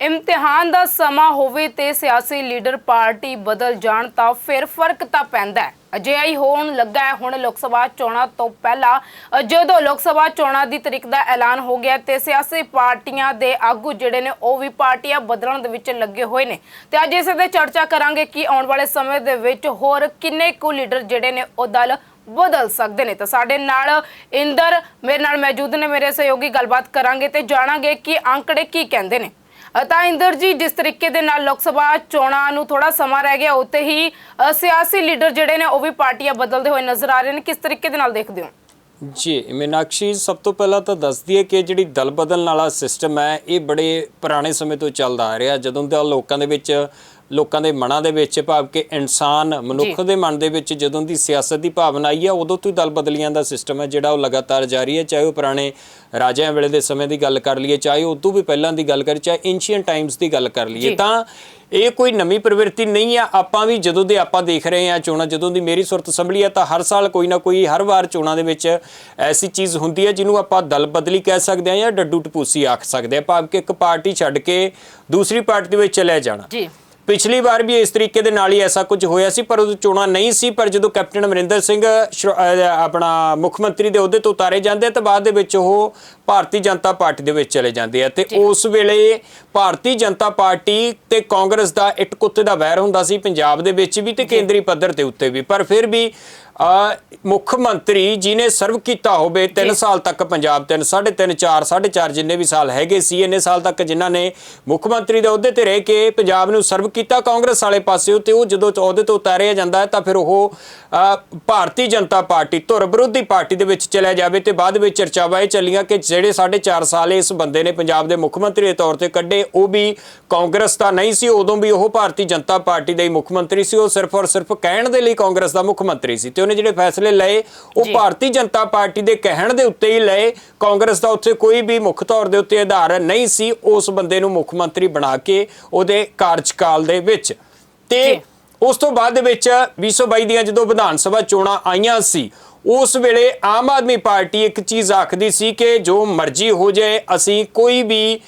ਇਮਤਿਹਾਨ ਦਾ ਸਮਾਂ ਹੋਵੇ ਤੇ ਸਿਆਸੀ ਲੀਡਰ ਪਾਰਟੀ ਬਦਲ ਜਾਣ ਤਾਂ ਫਿਰ ਫ਼ਰਕ ਤਾਂ ਪੈਂਦਾ ਹੈ। ਅਜਿਹਾ ਹੀ ਹੋਣ ਲੱਗਾ ਹੈ। ਹੁਣ ਲੋਕ ਸਭਾ ਚੋਣਾਂ ਤੋਂ ਪਹਿਲਾਂ ਜਦੋਂ ਲੋਕ ਸਭਾ ਚੋਣਾਂ ਦੀ ਤਰੀਕ ਦਾ ਐਲਾਨ ਹੋ ਗਿਆ ਤੇ ਸਿਆਸੀ ਪਾਰਟੀਆਂ ਦੇ ਆਗੂ ਜਿਹੜੇ ਨੇ ਉਹ ਵੀ ਪਾਰਟੀਆਂ ਬਦਲਣ ਦੇ ਵਿੱਚ ਲੱਗੇ ਹੋਏ ਨੇ। ਤੇ ਅੱਜ ਇਸੇ ਤੇ ਚਰਚਾ ਕਰਾਂਗੇ ਕਿ ਆਉਣ ਵਾਲੇ ਸਮੇਂ ਦੇ ਵਿੱਚ ਹੋਰ ਕਿੰਨੇ ਕੁ ਲੀਡਰ ਜਿਹੜੇ ਨੇ ਉਹ ਦਲ ਬਦਲ ਸਕਦੇ ਨੇ। ਤਾਂ ਸਾਡੇ ਨਾਲ ਇੰਦਰ ਮੇਰੇ ਨਾਲ ਮੌਜੂਦ ਨੇ। ਮੇਰੇ ਸਹਿਯੋਗੀ ਗੱਲਬਾਤ ਕਰਾਂਗੇ ਤੇ ਜਾਣਾਂਗੇ ਕਿ ਅੰਕੜੇ ਕੀ ਕਹਿੰਦੇ ਨੇ। ਤਾਂ ਇੰਦਰ ਜਿਸ ਤਰੀਕੇ ਦੇ ਨਾਲ ਲੋਕ ਸਭਾ ਚੋਣਾਂ ਨੂੰ ਥੋੜਾ ਸਮਾਂ ਰਹਿ ਗਿਆ ਉੱਤੇ ਹੀ ਸਿਆਸੀ ਲੀਡਰ ਜਿਹੜੇ ਨੇ, ਉਹ ਵੀ ਪਾਰਟੀਆਂ ਬਦਲਦੇ ਹੋਏ ਨਜ਼ਰ ਆ ਰਹੇ ਨੇ। ਕਿਸ ਤਰੀਕੇ ਦੇ ਨਾਲ ਦੇਖਦੇ ਹੋ? ਜੀ, ਮੀਨਾਕਸ਼ੀ, ਸਭ ਤੋਂ ਪਹਿਲਾਂ ਤਾਂ ਦੱਸਦੀ ਹੈ ਕਿ ਜਿਹੜੀ ਦਲ ਬਦਲਣ ਵਾਲਾ ਸਿਸਟਮ ਹੈ, ਇਹ ਬੜੇ ਪੁਰਾਣੇ ਸਮੇਂ ਤੋਂ ਚੱਲਦਾ ਆ ਰਿਹਾ। ਜਦੋਂ ਦਾ ਲੋਕਾਂ ਦੇ ਵਿੱਚ ਲੋਕਾਂ ਦੇ ਮਨਾਂ ਦੇ ਵਿੱਚ ਭਾਵ ਕਿ ਇਨਸਾਨ ਮਨੁੱਖ ਦੇ ਮਨ ਦੇ ਵਿੱਚ ਜਦੋਂ ਦੀ ਸਿਆਸਤ ਦੀ ਭਾਵਨਾ ਆਈ ਹੈ ਉਦੋਂ ਤੋਂ ਹੀ ਦਲ ਬਦਲੀਆਂ ਦਾ ਸਿਸਟਮ ਹੈ ਜਿਹੜਾ ਉਹ ਲਗਾਤਾਰ ਜਾਰੀ ਹੈ। ਚਾਹੇ ਉਹ ਪੁਰਾਣੇ ਰਾਜਿਆਂ ਵੇਲੇ ਦੇ ਸਮੇਂ ਦੀ ਗੱਲ ਕਰ ਲਈਏ ਚਾਹੇ ਉਹ ਤੋਂ ਵੀ ਪਹਿਲਾਂ ਦੀ ਗੱਲ ਕਰੀਏ ਚਾਹੇ ਏਂਸ਼ੀਅੰਟ ਟਾਈਮਸ ਦੀ ਗੱਲ ਕਰ ਲਈਏ। ਤਾਂ ਇਹ ਕੋਈ ਨਵੀਂ ਪ੍ਰਵਿਰਤੀ ਨਹੀਂ ਆ। ਆਪਾਂ ਵੀ ਜਦੋਂ ਦੇ ਆਪਾਂ ਦੇਖ ਰਹੇ ਆ ਚੋਣਾਂ ਜਦੋਂ ਦੀ ਮੇਰੀ ਸੁਰਤ ਸੰਭਲੀ ਆ ਤਾਂ ਹਰ ਸਾਲ ਕੋਈ ਨਾ ਕੋਈ ਹਰ ਵਾਰ ਚੋਣਾਂ ਦੇ ਵਿੱਚ ਐਸੀ ਚੀਜ਼ ਹੁੰਦੀ ਹੈ ਜਿਹਨੂੰ ਆਪਾਂ ਦਲ ਬਦਲੀ ਕਹਿ ਸਕਦੇ ਆ ਜਾਂ ਡੱਡੂ ਟਪੂਸੀ ਆਖ ਸਕਦੇ ਆ ਭਾਵ ਕਿ ਇੱਕ ਪਾਰਟੀ ਛੱਡ ਕੇ ਦੂਸਰੀ ਪਾਰਟੀ ਦੇ ਵਿੱਚ ਚਲੇ ਜਾਣਾ। ਜੀ। ਪਿਛਲੀ ਵਾਰ ਵੀ ਇਸ ਤਰੀਕੇ ਦੇ ਨਾਲ ਹੀ ਐਸਾ ਕੁਝ ਹੋਇਆ ਸੀ ਪਰ ਉਦੋਂ ਚੋਣਾਂ ਨਹੀਂ ਸੀ ਪਰ ਜਦੋਂ ਕੈਪਟਨ ਅਮਰਿੰਦਰ ਸਿੰਘ ਆਪਣਾ ਮੁੱਖ ਮੰਤਰੀ ਦੇ ਅਹੁਦੇ ਤੋਂ ਉਤਾਰੇ ਜਾਂਦੇ ਆ ਤਾਂ ਬਾਅਦ ਦੇ ਵਿੱਚ ਉਹ ਭਾਰਤੀ ਜਨਤਾ ਪਾਰਟੀ ਦੇ ਵਿੱਚ ਚਲੇ ਜਾਂਦੇ ਆ। ਤੇ ਉਸ ਵੇਲੇ ਭਾਰਤੀ ਜਨਤਾ ਪਾਰਟੀ ਤੇ ਕਾਂਗਰਸ ਦਾ ਇੱਟ ਕੁੱਤੇ ਦਾ ਵੈਰ ਹੁੰਦਾ ਸੀ ਪੰਜਾਬ ਦੇ ਵਿੱਚ ਵੀ ਤੇ ਕੇਂਦਰੀ ਪੱਧਰ ਤੇ ਉੱਤੇ ਵੀ। ਪਰ ਫਿਰ ਵੀ ਮੁੱਖ ਮੰਤਰੀ ਜਿਨੇ ਸਰਵ ਕੀਤਾ ਹੋਵੇ 3 ਸਾਲ ਤੱਕ ਪੰਜਾਬ 3 3.5 4 4.5 ਜਿੰਨੇ ਵੀ ਸਾਲ ਹੈਗੇ ਸੀ ਇੰਨੇ ਸਾਲ ਤੱਕ ਜਿਨ੍ਹਾਂ ਨੇ ਮੁੱਖ ਮੰਤਰੀ ਦੇ ਅਹੁਦੇ ਤੇ ਰਹਿ ਕੇ ਪੰਜਾਬ ਨੂੰ ਸਰਵ ਕੀਤਾ ਕਾਂਗਰਸ ਵਾਲੇ ਪਾਸਿਓ ਤੇ ਉਹ ਜਦੋਂ ਅਹੁਦੇ ਤੋਂ ਉਤਾਰਿਆ ਜਾਂਦਾ ਹੈ ਤਾਂ ਫਿਰ ਉਹ ਭਾਰਤੀ ਜਨਤਾ ਪਾਰਟੀ ਧੁਰ ਵਿਰੋਧੀ ਪਾਰਟੀ ਦੇ ਵਿੱਚ ਚਲਿਆ ਜਾਵੇ ਤੇ ਬਾਅਦ ਵਿੱਚ ਚਰਚਾਵਾਂ ਇਹ ਚੱਲੀਆਂ ਕਿ ਜਿਹੜੇ 4.5 ਸਾਲ ਇਸ ਬੰਦੇ ਨੇ ਪੰਜਾਬ ਦੇ ਮੁੱਖ ਮੰਤਰੀ ਦੇ ਤੌਰ ਤੇ ਕੱਢੇ ਉਹ ਵੀ ਕਾਂਗਰਸ ਦਾ ਨਹੀਂ ਸੀ ਉਦੋਂ ਵੀ ਉਹ ਭਾਰਤੀ ਜਨਤਾ ਪਾਰਟੀ ਦਾ ਹੀ ਮੁੱਖ ਮੰਤਰੀ ਸੀ ਉਹ ਸਿਰਫ ਔਰ ਸਿਰਫ ਕਹਿਣ ਦੇ ਲਈ ਕਾਂਗਰਸ ਦਾ ਮੁੱਖ ਮੰਤਰੀ ਸੀ ਤੇ ਉਹਨੇ ਜਿਹੜੇ ਫੈਸਲੇ ਲਏ ਉਹ। ਭਾਰਤੀ ਜਨਤਾ ਪਾਰਟੀ ਦੇ ਕਹਿਣ ਦੇ ਉੱਤੇ ਹੀ ਲਏ ਕਾਂਗਰਸ ਦਾ ਉੱਥੇ ਕੋਈ ਵੀ ਮੁੱਖ ਤੌਰ ਦੇ ਉੱਤੇ ਆਧਾਰ ਨਹੀਂ ਸੀ ਉਸ ਬੰਦੇ ਨੂੰ ਮੁੱਖ ਮੰਤਰੀ ਬਣਾ ਕੇ ਉਹਦੇ ਕਾਰਜਕਾਲ ਦੇ ਵਿੱਚ ਤੇ। ਉਸ ਤੋਂ ਬਾਅਦ ਦੇ ਵਿੱਚ 2022 ਦੀਆਂ ਜਦੋਂ ਵਿਧਾਨ ਸਭਾ ਚੋਣਾਂ ਆਈਆਂ ਸੀ ਉਸ ਵੇਲੇ ਆਮ ਆਦਮੀ ਪਾਰਟੀ ਇੱਕ ਚੀਜ਼ ਆਖਦੀ ਸੀ ਕਿ ਜੋ ਮਰਜ਼ੀ ਹੋ ਜਾਏ ਅਸੀਂ ਕੋਈ ਵੀ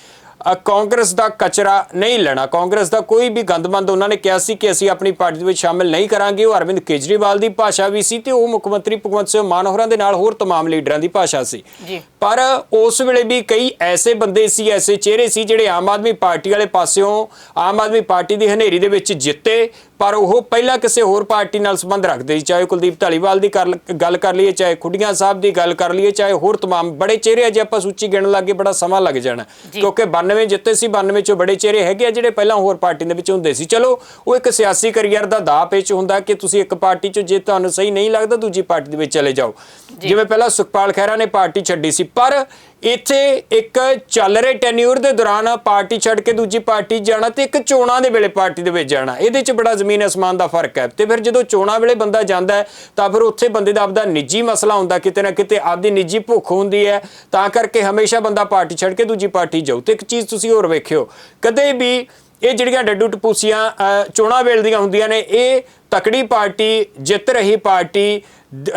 ਕਾਂਗਰਸ ਦਾ ਕਚਰਾ ਨਹੀਂ ਲੈਣਾ ਕਾਂਗਰਸ ਦਾ ਕੋਈ ਵੀ ਗੰਦਮੰਦ ਉਹਨਾਂ ਨੇ ਕਿਹਾ ਸੀ ਕਿ ਅਸੀਂ ਆਪਣੀ ਪਾਰਟੀ ਦੇ ਵਿੱਚ ਸ਼ਾਮਿਲ ਨਹੀਂ ਕਰਾਂਗੇ ਉਹ ਅਰਵਿੰਦ ਕੇਜਰੀਵਾਲ ਦੀ ਭਾਸ਼ਾ ਵੀ ਸੀ ਤੇ ਉਹ ਮੁੱਖ ਮੰਤਰੀ ਭਗਵੰਤ ਸਿੰਘ ਮਾਨ ਹੋਰਾਂ ਦੇ ਨਾਲ ਹੋਰ तमाम ਲੀਡਰਾਂ ਦੀ ਭਾਸ਼ਾ ਸੀ ਜੀ। ਪਰ ਉਸ ਵੇਲੇ ਵੀ ਕਈ ਐਸੇ ਬੰਦੇ ਸੀ ਐਸੇ ਚਿਹਰੇ ਸੀ ਜਿਹੜੇ ਆਮ ਆਦਮੀ ਪਾਰਟੀ ਵਾਲੇ ਪਾਸਿਓਂ ਆਮ ਆਦਮੀ ਪਾਰਟੀ ਦੀ ਹਨੇਰੀ ਦੇ ਵਿੱਚ ਜਿੱਤੇ ਪਰ ਉਹ ਪਹਿਲਾਂ ਕਿਸੇ ਹੋਰ ਪਾਰਟੀ ਨਾਲ ਸੰਬੰਧ ਰੱਖਦੇ ਸੀ ਚਾਹੇ ਕੁਲਦੀਪ ਢਾਲੀਵਾਲ ਦੀ ਕਰ- ਗੱਲ ਕਰ ਲਈਏ ਚਾਹੇ ਖੁੱਡੀਆਂ ਸਾਹਿਬ ਦੀ ਗੱਲ ਕਰ ਲਈਏ ਚਾਹੇ ਹੋਰ तमाम ਬੜੇ ਚਿਹਰੇ ਆ ਜੇ ਆਪਾਂ ਸੂਚੀ ਗਿਣਨ ਲੱਗੇ ਬੜਾ ਸਮਾਂ ਲੱਗ ਜਾਣਾ ਜੀ। ਕਿਉਂਕਿ 92 ਜਿੱਤੇ ਸੀ 92 ਚੋਂ ਬੜੇ ਚਿਹਰੇ ਹੈਗੇ ਆ ਜਿਹੜੇ ਪਹਿਲਾਂ ਹੋਰ ਪਾਰਟੀ ਦੇ ਵਿੱਚ ਹੁੰਦੇ ਸੀ ਚਲੋ ਉਹ ਇੱਕ ਸਿਆਸੀ ਕੈਰੀਅਰ ਦਾ ਦਾਅ ਪੇਚ ਹੁੰਦਾ ਕਿ ਤੁਸੀਂ ਇੱਕ ਪਾਰਟੀ ਚੋਂ ਜੇ ਤੁਹਾਨੂੰ ਸਹੀ ਨਹੀਂ ਲੱਗਦਾ ਦੂਜੀ ਪਾਰਟੀ ਦੇ ਵਿੱਚ ਚਲੇ ਜਾਓ ਜਿਵੇਂ ਪਹਿਲਾਂ ਸੁਖਪਾਲ ਖਹਿਰਾ ਨੇ ਪਾਰਟੀ ਛੱਡੀ ਸੀ ਪਰ ਇੱਥੇ ਇੱਕ ਚੱਲ ਰਹੇ ਟੈਨਿਊਰ ਦੇ ਦੌਰਾਨ ਪਾਰਟੀ ਛੱਡ ਕੇ ਦੂਜੀ ਪਾਰਟੀ ਜਾਣਾ ਤੇ ਇੱਕ ਚੋਣਾਂ ਦੇ ਵੇਲੇ ਪਾਰਟੀ ਦੇ ਵਿੱਚ ਜਾਣਾ। ਇਹਦੇ 'ਚ ਬੜਾ ਜ਼ਮੀਨ ਅਸਮਾਨ ਦਾ ਫ਼ਰਕ ਹੈ ਤੇ ਫਿਰ ਜਦੋਂ ਚੋਣਾਂ ਵੇਲੇ ਬੰਦਾ ਜਾਂਦਾ ਹੈ, ਤਾਂ ਫਿਰ ਉੱਥੇ ਬੰਦੇ ਦਾ ਆਪਦਾ ਨਿੱਜੀ ਮਸਲਾ ਹੁੰਦਾ, ਕਿਤੇ ਨਾ ਕਿਤੇ ਆਪਦੀ ਨਿੱਜੀ ਭੁੱਖ ਹੁੰਦੀ ਹੈ, ਤਾਂ ਕਰਕੇ ਹਮੇਸ਼ਾ ਬੰਦਾ ਪਾਰਟੀ ਛੱਡ ਕੇ ਦੂਜੀ ਪਾਰਟੀ ਜਾਊ। ਤੇ ਇੱਕ ਚੀਜ਼ ਤੁਸੀਂ ਹੋਰ ਵੇਖਿਓ, ਕਦੇ ਵੀ ਇਹ ਜਿਹੜੀਆਂ ਡੱਡੂ ਟਪੂਸੀਆਂ ਚੋਣਾਂ ਵੇਲੇ ਦੀਆਂ ਹੁੰਦੀਆਂ ਨੇ ਇਹ ਤਕੜੀ ਪਾਰਟੀ ਜਿੱਤ ਰਹੀ ਪਾਰਟੀ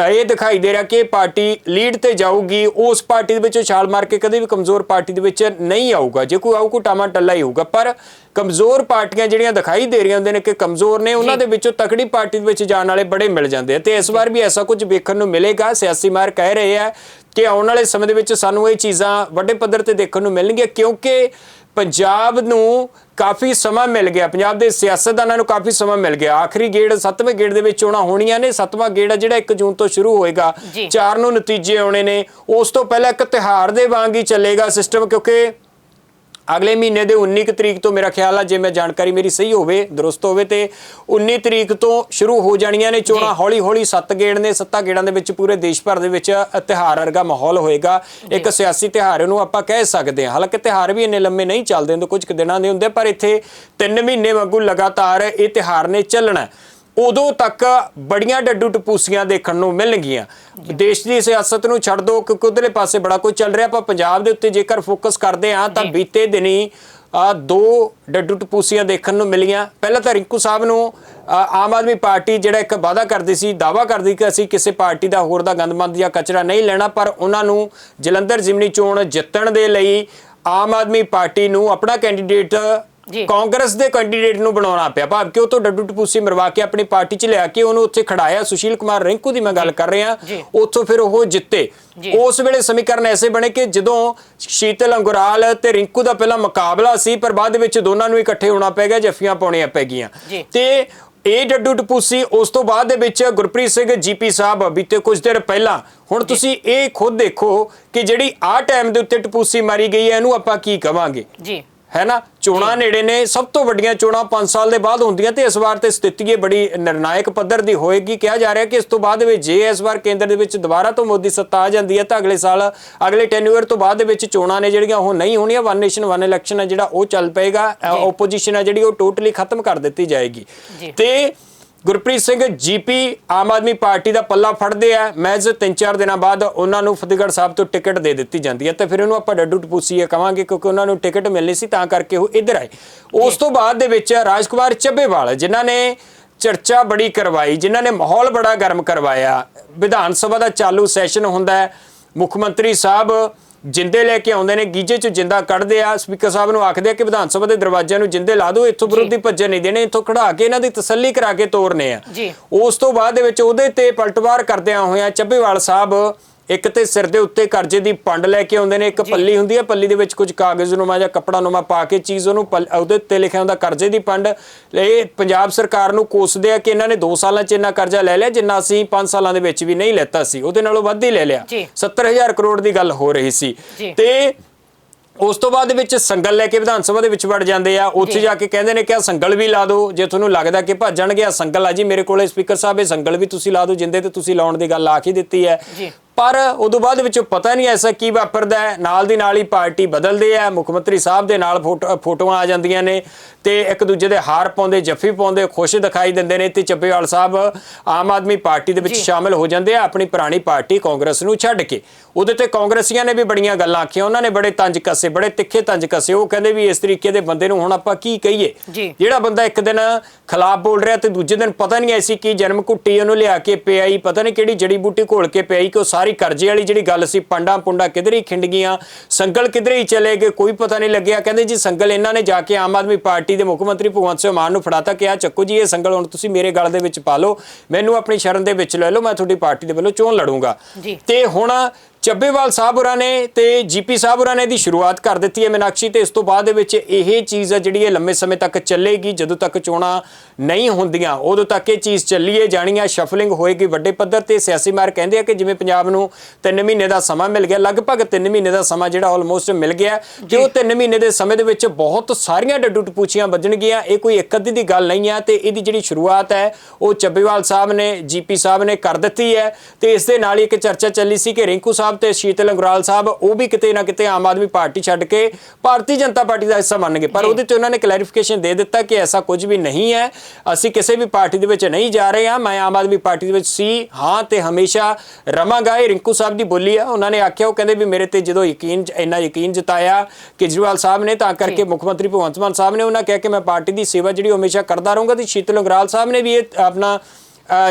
ਇਹ ਦਿਖਾਈ ਦੇ ਰਿਹਾ ਕਿ ਇਹ ਪਾਰਟੀ ਲੀਡ ਤੇ ਜਾਊਗੀ ਉਸ ਪਾਰਟੀ ਦੇ ਵਿੱਚੋਂ ਛਾਲ ਮਾਰ ਕੇ ਕਦੇ ਵੀ ਕਮਜ਼ੋਰ ਪਾਰਟੀ ਦੇ ਵਿੱਚ ਨਹੀਂ ਆਊਗਾ। ਜੇ ਕੋਈ ਆਊ ਕੋ ਟਾਮਾ ਟੱਲਾ ਹੀ ਹੋਊਗਾ। ਪਰ ਕਮਜ਼ੋਰ ਪਾਰਟੀਆਂ ਜਿਹੜੀਆਂ ਦਿਖਾਈ ਦੇ ਰਹੀਆਂ ਹੁੰਦੇ ਨੇ ਕਿ ਕਮਜ਼ੋਰ ਨੇ ਉਹਨਾਂ ਦੇ ਵਿੱਚੋਂ ਤਕੜੀ ਪਾਰਟੀ ਦੇ ਵਿੱਚ ਜਾਣ ਵਾਲੇ ਬੜੇ ਮਿਲ ਜਾਂਦੇ ਆ। ਤੇ ਇਸ ਵਾਰ ਵੀ ਐਸਾ ਕੁਝ ਵੇਖਣ ਨੂੰ ਮਿਲੇਗਾ। ਸਿਆਸੀ ਮਾਰ ਕਹਿ ਰਹੇ ਆ ਕਿ ਆਉਣ ਵਾਲੇ ਸਮੇਂ ਦੇ ਵਿੱਚ ਸਾਨੂੰ ਇਹ ਚੀਜ਼ਾਂ ਵੱਡੇ ਪੱਧਰ ਤੇ ਦੇਖਣ ਨੂੰ ਮਿਲਣਗੀਆਂ ਕਿਉਂਕਿ ਪੰਜਾਬ ਨੂੰ ਕਾਫੀ ਸਮਾਂ ਮਿਲ ਗਿਆ ਪੰਜਾਬ ਦੇ ਸਿਆਸਤਦਾਨਾਂ ਨੂੰ ਕਾਫੀ ਸਮਾਂ ਮਿਲ ਗਿਆ ਆਖਰੀ ਗੇੜ 7ਵੇਂ ਗੇੜ ਦੇ ਵਿੱਚ ਚੋਣਾਂ ਹੋਣੀਆਂ ਨੇ 7ਵਾਂ ਗੇੜ ਆ ਜਿਹੜਾ 1 ਜੂਨ ਤੋਂ ਸ਼ੁਰੂ ਹੋਏਗਾ ਜੀ। 4 ਨੂੰ ਨਤੀਜੇ ਆਉਣੇ ਨੇ ਉਸ ਤੋਂ ਪਹਿਲਾਂ ਇੱਕ ਤਿਹਾਰ ਦੇ ਵਾਂਗ ਹੀ ਚੱਲੇਗਾ ਸਿਸਟਮ ਕਿਉਂਕਿ ਅਗਲੇ ਮਹੀਨੇ ਦੇ 19 ਕੁ ਤਰੀਕ ਤੋਂ ਮੇਰਾ ਖਿਆਲ ਆ ਜੇ ਮੈਂ ਜਾਣਕਾਰੀ ਮੇਰੀ ਸਹੀ ਹੋਵੇ ਦਰੁਸਤ ਹੋਵੇ ਤੇ 19 ਤਰੀਕ ਤੋਂ ਸ਼ੁਰੂ ਹੋ ਜਾਣੀਆਂ ਨੇ ਚੋਣਾਂ। ਹੌਲੀ ਹੌਲੀ ਸੱਤ ਗੇੜ ਨੇ ਸੱਤਾ ਗੇੜਾਂ ਦੇ ਵਿੱਚ ਪੂਰੇ ਦੇਸ਼ ਭਰ ਦੇ ਵਿੱਚ ਤਿਹਾਰ ਵਰਗਾ ਮਾਹੌਲ ਹੋਏਗਾ। ਇੱਕ ਸਿਆਸੀ ਤਿਹਾਰ ਨੂੰ ਆਪਾਂ ਕਹਿ ਸਕਦੇ ਹਾਂ। ਹਾਲਾਂਕਿ ਤਿਹਾਰ ਵੀ ਇੰਨੇ ਲੰਮੇ ਨਹੀਂ ਚੱਲਦੇ ਹੁੰਦੇ ਕੁਝ ਕੁ ਦਿਨਾਂ ਦੇ ਹੁੰਦੇ ਪਰ ਇੱਥੇ 3 ਮਹੀਨੇ ਵਾਂਗੂ ਲਗਾਤਾਰ ਇਹ ਤਿਹਾਰ ਨੇ ਚੱਲਣਾ। ਉਦੋਂ ਤੱਕ ਬੜੀਆਂ ਡੱਡੂ ਟਪੂਸੀਆਂ ਦੇਖਣ ਨੂੰ ਮਿਲਣਗੀਆਂ ਦੇਸ਼ ਦੀ ਸਿਆਸਤ ਨੂੰ ਛੱਡ ਦੋ ਕਿਉਂਕਿ ਉਧਰਲੇ ਪਾਸੇ ਬੜਾ ਕੁਝ ਚੱਲ ਰਿਹਾ ਪਰ ਪੰਜਾਬ ਦੇ ਉੱਤੇ ਜੇਕਰ ਫੋਕਸ ਕਰਦੇ ਆ ਤਾਂ। ਬੀਤੇ ਦਿਨੀ ਆ ਦੋ ਡੱਡੂ ਟਪੂਸੀਆਂ ਦੇਖਣ ਨੂੰ ਮਿਲੀਆਂ ਪਹਿਲਾਂ ਤਾਂ ਰਿੰਕੂ ਸਾਹਿਬ ਨੂੰ ਆਮ ਆਦਮੀ ਪਾਰਟੀ ਜਿਹੜਾ ਇੱਕ ਵਾਅਦਾ ਕਰਦੀ ਸੀ ਦਾਵਾ ਕਰਦੀ ਕਿ ਅਸੀਂ ਕਿਸੇ ਪਾਰਟੀ ਦਾ ਹੋਰ ਦਾ ਗੰਦਮੰਦ ਜਾਂ ਕਚਰਾ ਨਹੀਂ ਲੈਣਾ ਪਰ ਉਹਨਾਂ ਨੂੰ ਜਲੰਧਰ ਜ਼ਿਮਨੀ ਚੋਣ ਜਿੱਤਣ ਦੇ ਲਈ ਆਮ ਆਦਮੀ ਪਾਰਟੀ ਨੂੰ ਆਪਣਾ ਕੈਂਡੀਡੇਟ। ਕਾਂਗਰਸ ਦੇ ਕੈਂਡੀਡੇਟ ਨੂੰ ਬਣਾਉਣਾ ਪਿਆ। ਭਾਵ ਕਿ ਉਹ ਤੋਂ ਡੱਡੂ ਟਪੂਸੀ ਮਰਵਾ ਕੇ ਆਪਣੀ ਪਾਰਟੀ 'ਚ ਲਿਆ ਕੇ ਉਹਨੂੰ ਉੱਥੇ ਖੜਾਇਆ। ਸੁਸ਼ੀਲ ਕੁਮਾਰ ਰਿੰਕੂ ਦੀ ਮੈਂ ਗੱਲ ਕਰ ਰਿਹਾ। ਉੱਥੋਂ ਫਿਰ ਉਹ ਜਿੱਤੇ। ਉਸ ਵੇਲੇ ਸਮੀਕਰਨ ਐਸੇ ਬਣੇ ਕਿ ਜਦੋਂ ਸ਼ੀਤਲ ਅੰਗੁਰਾਲ ਤੇ ਰਿੰਕੂ ਦਾ ਪਹਿਲਾ ਮੁਕਾਬਲਾ ਸੀ ਪਰ ਬਾਅਦ ਵਿੱਚ ਦੋਨਾਂ ਨੂੰ ਇਕੱਠੇ ਹੋਣਾ ਪੈ ਗਿਆ ਜੱਫੀਆਂ ਪਾਉਣੀਆਂ ਪੈ ਗਈਆਂ। ਤੇ ਇਹ ਡੱਡੂ ਟਪੂਸੀ ਉਸ ਤੋਂ ਬਾਅਦ ਦੇ ਵਿੱਚ ਗੁਰਪ੍ਰੀਤ ਸਿੰਘ ਜੀਪੀ ਸਾਹਿਬ ਬੀਤੇ ਕੁਝ ਦਿਨ ਪਹਿਲਾਂ। ਹੁਣ ਤੁਸੀਂ ਇਹ ਖੁਦ ਦੇਖੋ ਕਿ ਜਿਹੜੀ ਆਹ ਟਾਈਮ ਦੇ ਉੱਤੇ ਟਪੂਸੀ ਮਾਰੀ ਗਈ ਹੈ ਇਹਨੂੰ ਆਪਾਂ ਕੀ ਕਵਾਂਗੇ? ਜੀ। ਹੈ ਨਾ? ਚੋਣਾਂ ਨੇੜੇ ਨੇ ਸਭ ਤੋਂ ਵੱਡੀਆਂ ਚੋਣਾਂ 5 ਸਾਲ ਦੇ ਬਾਅਦ ਹੁੰਦੀਆਂ ਤੇ ਇਸ ਵਾਰ ਤੇ ਸਥਿਤੀ ਇਹ ਬੜੀ ਨਿਰਣਾਇਕ ਪੱਧਰ ਦੀ ਹੋਏਗੀ। ਕਿਹਾ ਜਾ ਰਿਹਾ ਕਿ ਇਸ ਤੋਂ ਬਾਅਦ ਵਿੱਚ ਜੇ ਇਸ ਵਾਰ ਕੇਂਦਰ ਦੇ ਵਿੱਚ ਦੁਬਾਰਾ ਤੋਂ ਮੋਦੀ ਸੱਤਾ ਆ ਜਾਂਦੀ ਹੈ ਤਾਂ ਅਗਲੇ ਸਾਲ ਅਗਲੇ ਟੈਨਿਊਅਰ ਤੋਂ ਬਾਅਦ ਦੇ ਵਿੱਚ ਚੋਣਾਂ ਨੇ ਜਿਹੜੀਆਂ ਉਹ ਨਹੀਂ ਹੋਣੀਆਂ। ਵਨ ਨੇਸ਼ਨ ਵਨ ਇਲੈਕਸ਼ਨ ਹੈ ਜਿਹੜਾ ਉਹ ਚੱਲ ਪਏਗਾ। ਆਪੋਜੀਸ਼ਨ ਹੈ ਜਿਹੜੀ ਉਹ ਟੋਟਲੀ ਖਤਮ ਕਰ ਦਿੱਤੀ ਜਾਏਗੀ। ਤੇ ਗੁਰਪ੍ਰੀਤ ਸਿੰਘ ਜੀਪੀ ਆਮ ਆਦਮੀ ਪਾਰਟੀ ਦਾ ਪੱਲਾ ਫੜਦੇ ਆ। ਮਹਿਜ਼ 3-4 ਦਿਨਾਂ ਬਾਅਦ ਉਹਨਾਂ ਨੂੰ ਫਤਿਹਗੜ੍ਹ ਸਾਹਿਬ ਤੋਂ ਟਿਕਟ ਦੇ ਦਿੱਤੀ ਜਾਂਦੀ ਹੈ। ਤੇ ਫਿਰ ਇਹਨੂੰ ਆਪਾਂ ਡੱਡੂ ਟਪੂਸੀਏ ਕਵਾਂਗੇ ਕਿਉਂਕਿ ਉਹਨਾਂ ਨੂੰ ਟਿਕਟ ਮਿਲਣੀ ਸੀ ਤਾਂ ਕਰਕੇ ਉਹ ਇੱਧਰ ਆਏ। ਉਸ ਤੋਂ ਬਾਅਦ ਦੇ ਵਿੱਚ ਰਾਜਕੁਮਾਰ ਚੱਬੇਵਾਲ ਜਿਨ੍ਹਾਂ ਨੇ ਚਰਚਾ ਬੜੀ ਕਰਵਾਈ ਜਿਨ੍ਹਾਂ ਨੇ ਮਾਹੌਲ ਬੜਾ ਗਰਮ ਕਰਵਾਇਆ। ਵਿਧਾਨ ਸਭਾ ਦਾ ਚਾਲੂ ਸੈਸ਼ਨ ਹੁੰਦਾ ਹੈ। ਮੁੱਖ ਮੰਤਰੀ ਸਾਹਿਬ ਜਿੰਦੇ ਲੈ ਕੇ ਆਉਂਦੇ ਨੇ ਗੀਜੇ ਚ ਜਿੰਦਾ ਕੱਢਦੇ ਆ। ਸਪੀਕਰ ਸਾਹਿਬ ਨੂੰ ਆਖਦੇ ਆ ਕਿ ਵਿਧਾਨ ਸਭਾ ਦੇ ਦਰਵਾਜ਼ਿਆਂ ਨੂੰ ਜਿੰਦੇ ਲਾ ਦਿਓ ਇੱਥੋਂ ਵਿਰੋਧੀ ਭੱਜਣ ਨਹੀਂ ਦੇਣੇ ਇੱਥੋਂ ਖੜਾ ਕੇ ਇਹਨਾਂ ਦੀ ਤਸੱਲੀ ਕਰਾ ਕੇ ਤੋਰਨੇ ਆ। ਉਸ ਤੋਂ ਬਾਅਦ ਦੇ ਵਿੱਚ ਉਹਦੇ ਤੇ ਪਲਟਵਾਰ ਕਰਦਿਆਂ ਹੋਇਆਂ ਚੱਬੇਵਾਲ ਸਾਹਿਬ ਇੱਕ ਤੇ ਸਿਰ ਦੇ ਉੱਤੇ ਕਰਜ਼ੇ ਦੀ ਪੰਡ ਲੈ ਕੇ ਆਉਂਦੇ ਨੇ ਇੱਕ ਪੱਲੀ ਹੁੰਦੀ ਹੈ ਪੱਲੀ ਦੇ ਵਿੱਚ ਕੁਝ ਕਾਗਜ਼ ਨੂਮਾ ਜਾਂ ਕੱਪੜਾ ਨੂਮਾ ਪਾ ਕੇ ਚੀਜ਼ ਉਹਨੂੰ ਉਹਦੇ ਉੱਤੇ ਲਿਖਿਆ ਹੁੰਦਾ ਕਰਜ਼ੇ ਦੀ ਪੰਡ ਇਹ ਪੰਜਾਬ ਸਰਕਾਰ ਨੂੰ ਕੋਸਦੇ ਆ ਕਿ ਇਹਨਾਂ ਨੇ 2 ਸਾਲਾਂ 'ਚ ਇੰਨਾ ਕਰਜ਼ਾ ਲੈ ਲਿਆ ਜਿੰਨਾ ਅਸੀਂ 5 ਸਾਲਾਂ ਦੇ ਵਿੱਚ ਵੀ ਨਹੀਂ ਲੈਤਾ ਸੀ ਉਹਦੇ ਨਾਲੋਂ ਵੱਧ ਹੀ ਲੈ ਲਿਆ ਜੀ। 70000 ਕਰੋੜ ਦੀ ਗੱਲ ਹੋ ਰਹੀ ਸੀ। ਤੇ ਉਸ ਤੋਂ ਬਾਅਦ ਵਿੱਚ ਸੰਗਲ ਲੈ ਕੇ ਵਿਧਾਨ ਸਭਾ ਦੇ ਵਿੱਚ ਵੜ ਜਾਂਦੇ ਆ ਉੱਥੇ ਜੀ। ਕੇ ਕਹਿੰਦੇ ਨੇ ਕਿ ਆਹ ਸੰਗਲ ਵੀ ਲਾ ਦਿਓ ਜੇ ਤੁਹਾਨੂੰ ਲੱਗਦਾ ਕਿ ਭੱਜਣਗੇ ਆ ਸੰਗਲ ਆ ਜੀ ਮੇਰੇ ਕੋਲੇ ਸਪੀਕਰ ਸਾਹਿਬ ਇਹ ਸੰਗਲ ਵੀ ਤੁਸੀਂ ਲਾ ਦਿਓ ਜਿੰਦੇ ਤੇ ਤੁਸੀਂ ਲਾਉਣ ਦੀ ਗੱਲ ਆਖ ਹੀ ਦਿੱਤੀ ਹੈ। ਪਰ ਉਦੋਂ ਬਾਅਦ ਵਿੱਚ ਪਤਾ ਨਹੀਂ ਐਸਾ ਕੀ ਵਾਪਰਦਾ ਹੈ। ਨਾਲ ਦੀ ਨਾਲ ਹੀ ਪਾਰਟੀ ਬਦਲਦੇ ਆ। ਮੁੱਖ ਮੰਤਰੀ ਸਾਹਿਬ ਦੇ ਨਾਲ ਫੋਟੋ- ਫੋਟੋਆਂ ਆ ਜਾਂਦੀਆਂ ਨੇ ਤੇ ਇੱਕ ਦੂਜੇ ਦੇ ਹਾਰ ਪਾਉਂਦੇ ਜੱਫੀ ਪਾਉਂਦੇ ਖੁਸ਼ ਦਿਖਾਈ ਦਿੰਦੇ ਨੇ ਤੇ ਚੱਬੇਵਾਲ ਸਾਹਿਬ ਆਮ ਆਦਮੀ ਪਾਰਟੀ ਦੇ ਵਿੱਚ। ਸ਼ਾਮਿਲ ਹੋ ਜਾਂਦੇ ਆ। ਆਪਣੀ ਪੁਰਾਣੀ ਪਾਰਟੀ ਕਾਂਗਰਸ ਨੂੰ ਛੱਡ ਕੇ। ਉਹਦੇ ਤੇ ਕਾਂਗਰਸੀਆਂ ਨੇ ਵੀ ਬੜੀਆਂ ਗੱਲਾਂ ਆਖੀਆਂ। ਉਹਨਾਂ ਨੇ ਬੜੇ ਤੰਜ ਕੱਸੇ ਬੜੇ ਤਿੱਖੇ ਤੰਜ ਕੱਸੇ। ਉਹ ਕਹਿੰਦੇ ਵੀ ਇਸ ਤਰੀਕੇ ਦੇ ਬੰਦੇ ਨੂੰ ਹੁਣ ਆਪਾਂ ਕੀ ਕਹੀਏ। ਜਿਹੜਾ ਬੰਦਾ ਇੱਕ ਦਿਨ ਖਿਲਾਫ ਬੋਲ ਰਿਹਾ ਤੇ ਦੂਜੇ ਦਿਨ ਪਤਾ ਨਹੀਂ ਐਸੀ ਕੀ ਜਨਮ ਘੁੱਟੀ ਉਹਨੂੰ ਲਿਆ ਕੇ ਪਿਆਈ। ਪਤਾ ਨਹੀਂ ਕਿਹੜੀ ਜੜੀ ਬੂਟੀ ਘੋਲ ਕੇ ਪਿਆਈ ਕਿ ਉਹ ਸਾਰੀ ਕਰਜ਼ੇ ਵਾਲੀ ਜਿਹੜੀ ਗੱਲ ਸੀ ਪੰਡਾ ਪੁੰਡਾ ਕਿਧਰ ਹੀ ਖਿੰਡ ਗਈਆਂ ਸੰਗਲ ਕਿਧਰ ਹੀ ਚਲੇ ਗਏ ਕੋਈ ਪਤਾ ਨਹੀਂ ਲੱਗਿਆ ਕਹਿੰਦੇ ਜੀ ਸੰਗਲ ਇਹਨਾਂ ਨੇ ਜਾ ਕੇ ਆਮ ਆਦਮੀ ਪਾਰਟੀ ਦੇ ਮੁੱਖ ਮੰਤਰੀ ਭਗਵੰਤ ਸਿੰਘ ਮਾਨ ਨੂੰ ਫੜਾਤਾ ਕਿ ਆ ਚੱਕੋ ਜੀ ਇਹ ਸੰਗਲ ਹੁਣ ਤੁਸੀਂ ਮੇਰੇ ਗਲ ਦੇ ਵਿੱਚ ਪਾ ਲਓ ਮੈਨੂੰ ਆਪਣੀ ਸ਼ਰਨ ਦੇ ਵਿੱਚ ਲੈ ਲਓ ਮੈਂ ਤੁਹਾਡੀ ਪਾਰਟੀ ਦੇ ਵੱਲੋਂ ਚੋਣ ਲੜੂੰਗਾ। ਤੇ ਹੁਣ ਚੱਬੇਵਾਲ ਸਾਹਿਬ ਹੋਰਾਂ ਨੇ ਤੇ ਜੀਪੀ ਸਾਹਿਬ ਹੋਰਾਂ ਨੇ ਇਹਦੀ ਸ਼ੁਰੂਆਤ ਕਰ ਦਿੱਤੀ ਹੈ ਮੀਨਾਕਸ਼ੀ ਤੇ ਇਸ ਤੋਂ ਬਾਅਦ ਦੇ ਵਿੱਚ ਇਹ ਚੀਜ਼ ਆ ਜਿਹੜੀ ਇਹ ਲੰਮੇ ਸਮੇਂ ਤੱਕ ਚੱਲੇਗੀ ਜਦੋਂ ਤੱਕ ਚੋਣਾਂ ਨਹੀਂ ਹੁੰਦੀਆਂ। ਉਦੋਂ ਤੱਕ ਇਹ ਚੀਜ਼ ਚੱਲੀਏ ਜਾਣੀ ਆ ਸ਼ਫਲਿੰਗ ਹੋਏਗੀ ਵੱਡੇ ਪੱਧਰ ਤੇ। ਸਿਆਸੀ ਮਾਰ ਕਹਿੰਦੇ ਆ ਕਿ ਜਿਵੇਂ ਪੰਜਾਬ ਨੂੰ 3 ਮਹੀਨੇ ਦਾ ਸਮਾਂ ਮਿਲ ਗਿਆ ਲਗਭਗ 3 ਮਹੀਨੇ ਦਾ ਸਮਾਂ ਜਿਹੜਾ ਆਲਮੋਸਟ ਮਿਲ ਗਿਆ ਤੇ ਉਹ 3 ਮਹੀਨੇ ਦੇ ਸਮੇਂ ਦੇ ਵਿੱਚ ਬਹੁਤ ਸਾਰੀਆਂ ਡੱਡੂ ਟਪੂਚੀਆਂ ਵੱਜਣਗੀਆਂ ਇਹ ਕੋਈ ਇੱਕ ਅੱਧੀ ਦੀ ਗੱਲ ਨਹੀਂ ਆ ਤੇ ਇਹਦੀ ਜਿਹੜੀ ਸ਼ੁਰੂਆਤ ਹੈ ਉਹ ਚੱਬੇਵਾਲ ਸਾਹਿਬ ਨੇ ਜੀਪੀ ਸਾਹਿਬ ਨੇ ਕਰ ਦਿੱਤੀ ਹੈ। ਤੇ ਇਸ ਦੇ ਨਾਲ ਹੀ ਇੱਕ ਚਰਚਾ ਚੱਲੀ ਸੀ ਕਿ ਰਿੰਕੂ ਸਾਹਿਬ ਤੇ ਸ਼ੀਤਲ ਅੰਗਰਾਲ ਸਾਹਿਬ ਉਹ ਵੀ ਕਿਤੇ ਨਾ ਕਿਤੇ ਆਮ ਆਦਮੀ ਪਾਰਟੀ ਛੱਡ ਕੇ ਭਾਰਤੀ ਜਨਤਾ ਪਾਰਟੀ ਦਾ ਹਿੱਸਾ ਬਣ ਗਏ। ਪਰ। ਉਹਦੇ ਤੇ ਉਹਨਾਂ ਨੇ ਕਲੈਰੀਫਿਕੇਸ਼ਨ ਦੇ ਦਿੱਤਾ ਕਿ ਐਸਾ ਕੁਝ ਵੀ ਨਹੀਂ ਹੈ। ਅਸੀਂ ਕਿਸੇ ਵੀ ਪਾਰਟੀ ਦੇ ਵਿੱਚ ਨਹੀਂ ਜਾ ਰਹੇ ਹਾਂ। ਮੈਂ ਆਮ ਆਦਮੀ ਪਾਰਟੀ ਦੇ ਵਿੱਚ ਸੀ। ਹਾਂ ਤੇ ਹਮੇਸ਼ਾ ਰਵਾਂਗਾ। ਇਹ ਰਿੰਕੂ ਸਾਹਿਬ ਦੀ ਬੋਲੀ ਆ। ਉਹਨਾਂ ਨੇ ਆਖਿਆ ਉਹ ਕਹਿੰਦੇ ਵੀ ਮੇਰੇ ਤੇ ਜਦੋਂ ਯਕੀਨ ਇੰਨਾ ਯਕੀਨ ਜਤਾਇਆ ਕੇਜਰੀਵਾਲ ਸਾਹਿਬ ਨੇ ਤਾਂ ਕਰਕੇ ਮੁੱਖ ਮੰਤਰੀ ਭਗਵੰਤ ਮਾਨ ਸਾਹਿਬ ਨੇ ਉਹਨਾਂ ਕਿਹਾ ਕਿ ਮੈਂ ਪਾਰਟੀ ਦੀ ਸੇਵਾ ਜਿਹੜੀ ਹਮੇਸ਼ਾ ਕਰਦਾ ਰਹੂੰਗਾ। ਤੇ ਸ਼ੀਤਲ ਅੰਗਰਾਲ ਸਾਹਿਬ ਨੇ ਵੀ ਇਹ ਆਪਣਾ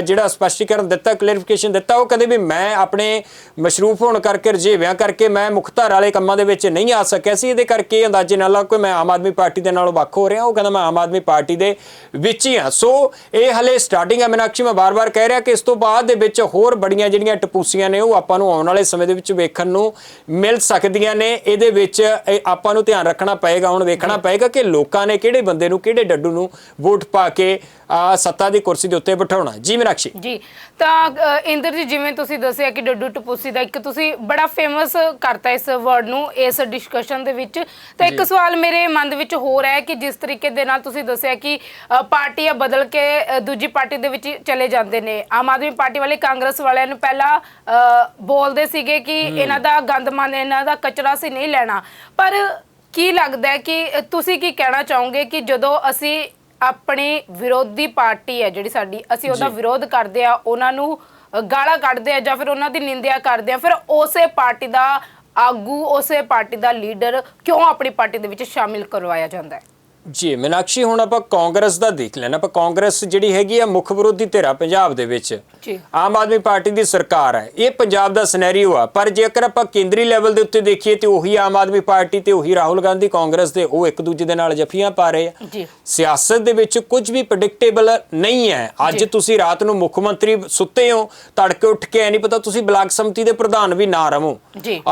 ਜਿਹੜਾ ਸਪਸ਼ਟੀਕਰਨ ਦਿੱਤਾ ਕਲੈਰੀਫਿਕੇਸ਼ਨ ਦਿੱਤਾ, ਉਹ ਕਦੇ ਵੀ ਮੈਂ ਆਪਣੇ ਮਸ਼ਰੂਫ ਹੋਣ ਕਰਕੇ ਰਜੇਵਿਆਂ ਕਰਕੇ ਮੈਂ ਮੁਖਤਾਰ ਵਾਲੇ ਕੰਮਾਂ ਦੇ ਵਿੱਚ ਨਹੀਂ ਆ ਸਕਿਆ ਸੀ। ਇਹਦੇ ਕਰਕੇ ਅੰਦਾਜ਼ੇ ਨਾਲ ਲਾ ਕਿ ਮੈਂ ਆਮ ਆਦਮੀ ਪਾਰਟੀ ਦੇ ਨਾਲੋਂ ਵੱਖ ਹੋ ਰਿਹਾ, ਉਹ ਕਹਿੰਦਾ ਮੈਂ ਆਮ ਆਦਮੀ ਪਾਰਟੀ ਦੇ ਵਿੱਚ ਹੀ ਹਾਂ। ਸੋ, ਇਹ ਹਲੇ ਸਟਾਰਟਿੰਗ ਹੈ ਮੀਨਾਕਸ਼ੀ। ਮੈਂ ਬਾਰ-ਬਾਰ ਕਹਿ ਰਿਹਾ ਕਿ ਇਸ ਤੋਂ ਬਾਅਦ ਦੇ ਵਿੱਚ ਹੋਰ ਬੜੀਆਂ ਜਿਹੜੀਆਂ ਟਪੂਸੀਆਂ ਨੇ, ਉਹ ਆਪਾਂ ਨੂੰ ਆਉਣ ਵਾਲੇ ਸਮੇਂ ਦੇ ਵਿੱਚ ਵੇਖਣ ਨੂੰ ਮਿਲ ਸਕਦੀਆਂ ਨੇ। ਇਹਦੇ ਵਿੱਚ, ਇਹ ਆਪਾਂ ਨੂੰ ਧਿਆਨ ਰੱਖਣਾ ਪਏਗਾ, ਹੁਣ ਵੇਖਣਾ ਪਏਗਾ ਕਿ ਲੋਕਾਂ ਨੇ ਕਿਹੜੇ ਬੰਦੇ ਨੂੰ, ਕਿਹੜੇ ਡੱਡੂ ਨੂੰ ਵੋਟ ਪਾ ਕੇ ਸੱਤਾ ਦੀ ਕੁਰਸੀ ਦੇ ਉੱਤੇ ਬਿਠਾਉਣਾ। ਜੀ ਮੀਨਾਕਸ਼ੀ। ਜੀ ਤਾਂ ਅ, ਇੰਦਰ ਜੀ ਜਿਵੇਂ ਤੁਸੀਂ ਦੱਸਿਆ ਕਿ ਡੱਡੂ ਟਪੂਸੀ ਦਾ ਇੱਕ ਤੁਸੀਂ ਬੜਾ ਫੇਮਸ ਕਰਤਾ ਇਸ ਵਰਡ ਨੂੰ ਇਸ ਡਿਸਕਸ਼ਨ ਦੇ ਵਿੱਚ। ਤਾਂ ਇੱਕ ਸਵਾਲ ਮੇਰੇ ਮਨ ਦੇ ਵਿੱਚ ਹੋਰ ਹੈ ਕਿ ਜਿਸ ਤਰੀਕੇ ਦੇ ਨਾਲ ਤੁਸੀਂ ਦੱਸਿਆ ਕਿ ਅ, ਪਾਰਟੀਆਂ ਬਦਲ ਕੇ ਅ, ਦੂਜੀ ਪਾਰਟੀ ਦੇ ਵਿੱਚ ਚਲੇ ਜਾਂਦੇ ਨੇ। ਆਮ ਆਦਮੀ ਪਾਰਟੀ ਵਾਲੇ ਕਾਂਗਰਸ ਵਾਲਿਆਂ ਨੂੰ ਪਹਿਲਾਂ ਅ, ਬੋਲਦੇ ਸੀਗੇ ਕਿ ਇਹਨਾਂ ਦਾ ਗੰਦਮਨ ਇਹਨਾਂ ਦਾ ਕਚਰਾ ਸੀ ਨਹੀਂ ਲੈਣਾ। ਪਰ ਕੀ ਲੱਗਦਾ ਹੈ ਕਿ ਤੁਸੀਂ ਕੀ ਕਹਿਣਾ ਚਾਹੋਗੇ ਕਿ ਜਦੋਂ ਅਸੀਂ ਆਪਣੀ ਵਿਰੋਧੀ ਪਾਰਟੀ ਹੈ ਜਿਹੜੀ ਸਾਡੀ ਅਸੀਂ ਉਹਦਾ। ਵਿਰੋਧ ਕਰਦੇ ਆ ਉਹਨਾਂ ਨੂੰ ਗਾਲਾਂ ਕੱਢਦੇ ਆ ਜਾਂ ਫਿਰ ਉਹਨਾਂ ਦੀ ਨਿੰਦਿਆ ਕਰਦੇ ਆ ਫਿਰ ਉਸੇ ਪਾਰਟੀ ਦਾ ਆਗੂ ਉਸੇ ਪਾਰਟੀ ਦਾ ਲੀਡਰ ਕਿਉਂ ਆਪਣੀ ਪਾਰਟੀ ਦੇ ਵਿੱਚ ਸ਼ਾਮਿਲ ਕਰਵਾਇਆ ਜਾਂਦਾ ਹੈ ਜੀ ਮੀਨਾਕਸ਼ੀ ਹੁਣ ਆਪਾਂ ਕਾਂਗਰਸ ਦਾ ਦੇਖ ਲੈਣਾ ਆਪਾਂ ਕਾਂਗਰਸ ਜਿਹੜੀ ਹੈਗੀ ਆ ਮੁੱਖ ਵਿਰੋਧੀ ਧਿਰਾ ਪੰਜਾਬ ਦੇ ਵਿੱਚ। ਜੀ। ਆਮ ਆਦਮੀ ਪਾਰਟੀ ਦੀ ਸਰਕਾਰ ਹੈ ਇਹ ਪੰਜਾਬ ਦਾ ਸਿਨੈਰੀਓ ਆ। ਪਰ ਜੇਕਰ ਆਪਾਂ ਕੇਂਦਰੀ ਲੈਵਲ ਦੇ ਉੱਤੇ ਦੇਖੀਏ ਤੇ ਉਹੀ ਆਮ ਆਦਮੀ ਪਾਰਟੀ ਤੇ ਉਹੀ ਰਾਹੁਲ ਗਾਂਧੀ ਕਾਂਗਰਸ ਦੇ ਉਹ ਇੱਕ ਦੂਜੇ ਦੇ ਨਾਲ ਜਫੀਆਂ ਪਾ ਰਹੇ ਆ। ਜੀ। ਸਿਆਸਤ ਦੇ ਵਿੱਚ ਕੁਝ ਵੀ ਪ੍ਰੈਡਿਕਟੇਬਲ ਨਹੀਂ ਹੈ। ਅੱਜ ਤੁਸੀਂ ਰਾਤ ਨੂੰ ਮੁੱਖ ਮੰਤਰੀ ਸੁੱਤੇ ਹੋ ਤੜਕੇ ਉੱਠ ਕੇ ਐ ਨਹੀਂ ਪਤਾ ਤੁਸੀਂ ਬਲਾਕ ਸੰਮਤੀ ਦੇ ਪ੍ਰਧਾਨ ਵੀ ਨਾ ਰਹੋ।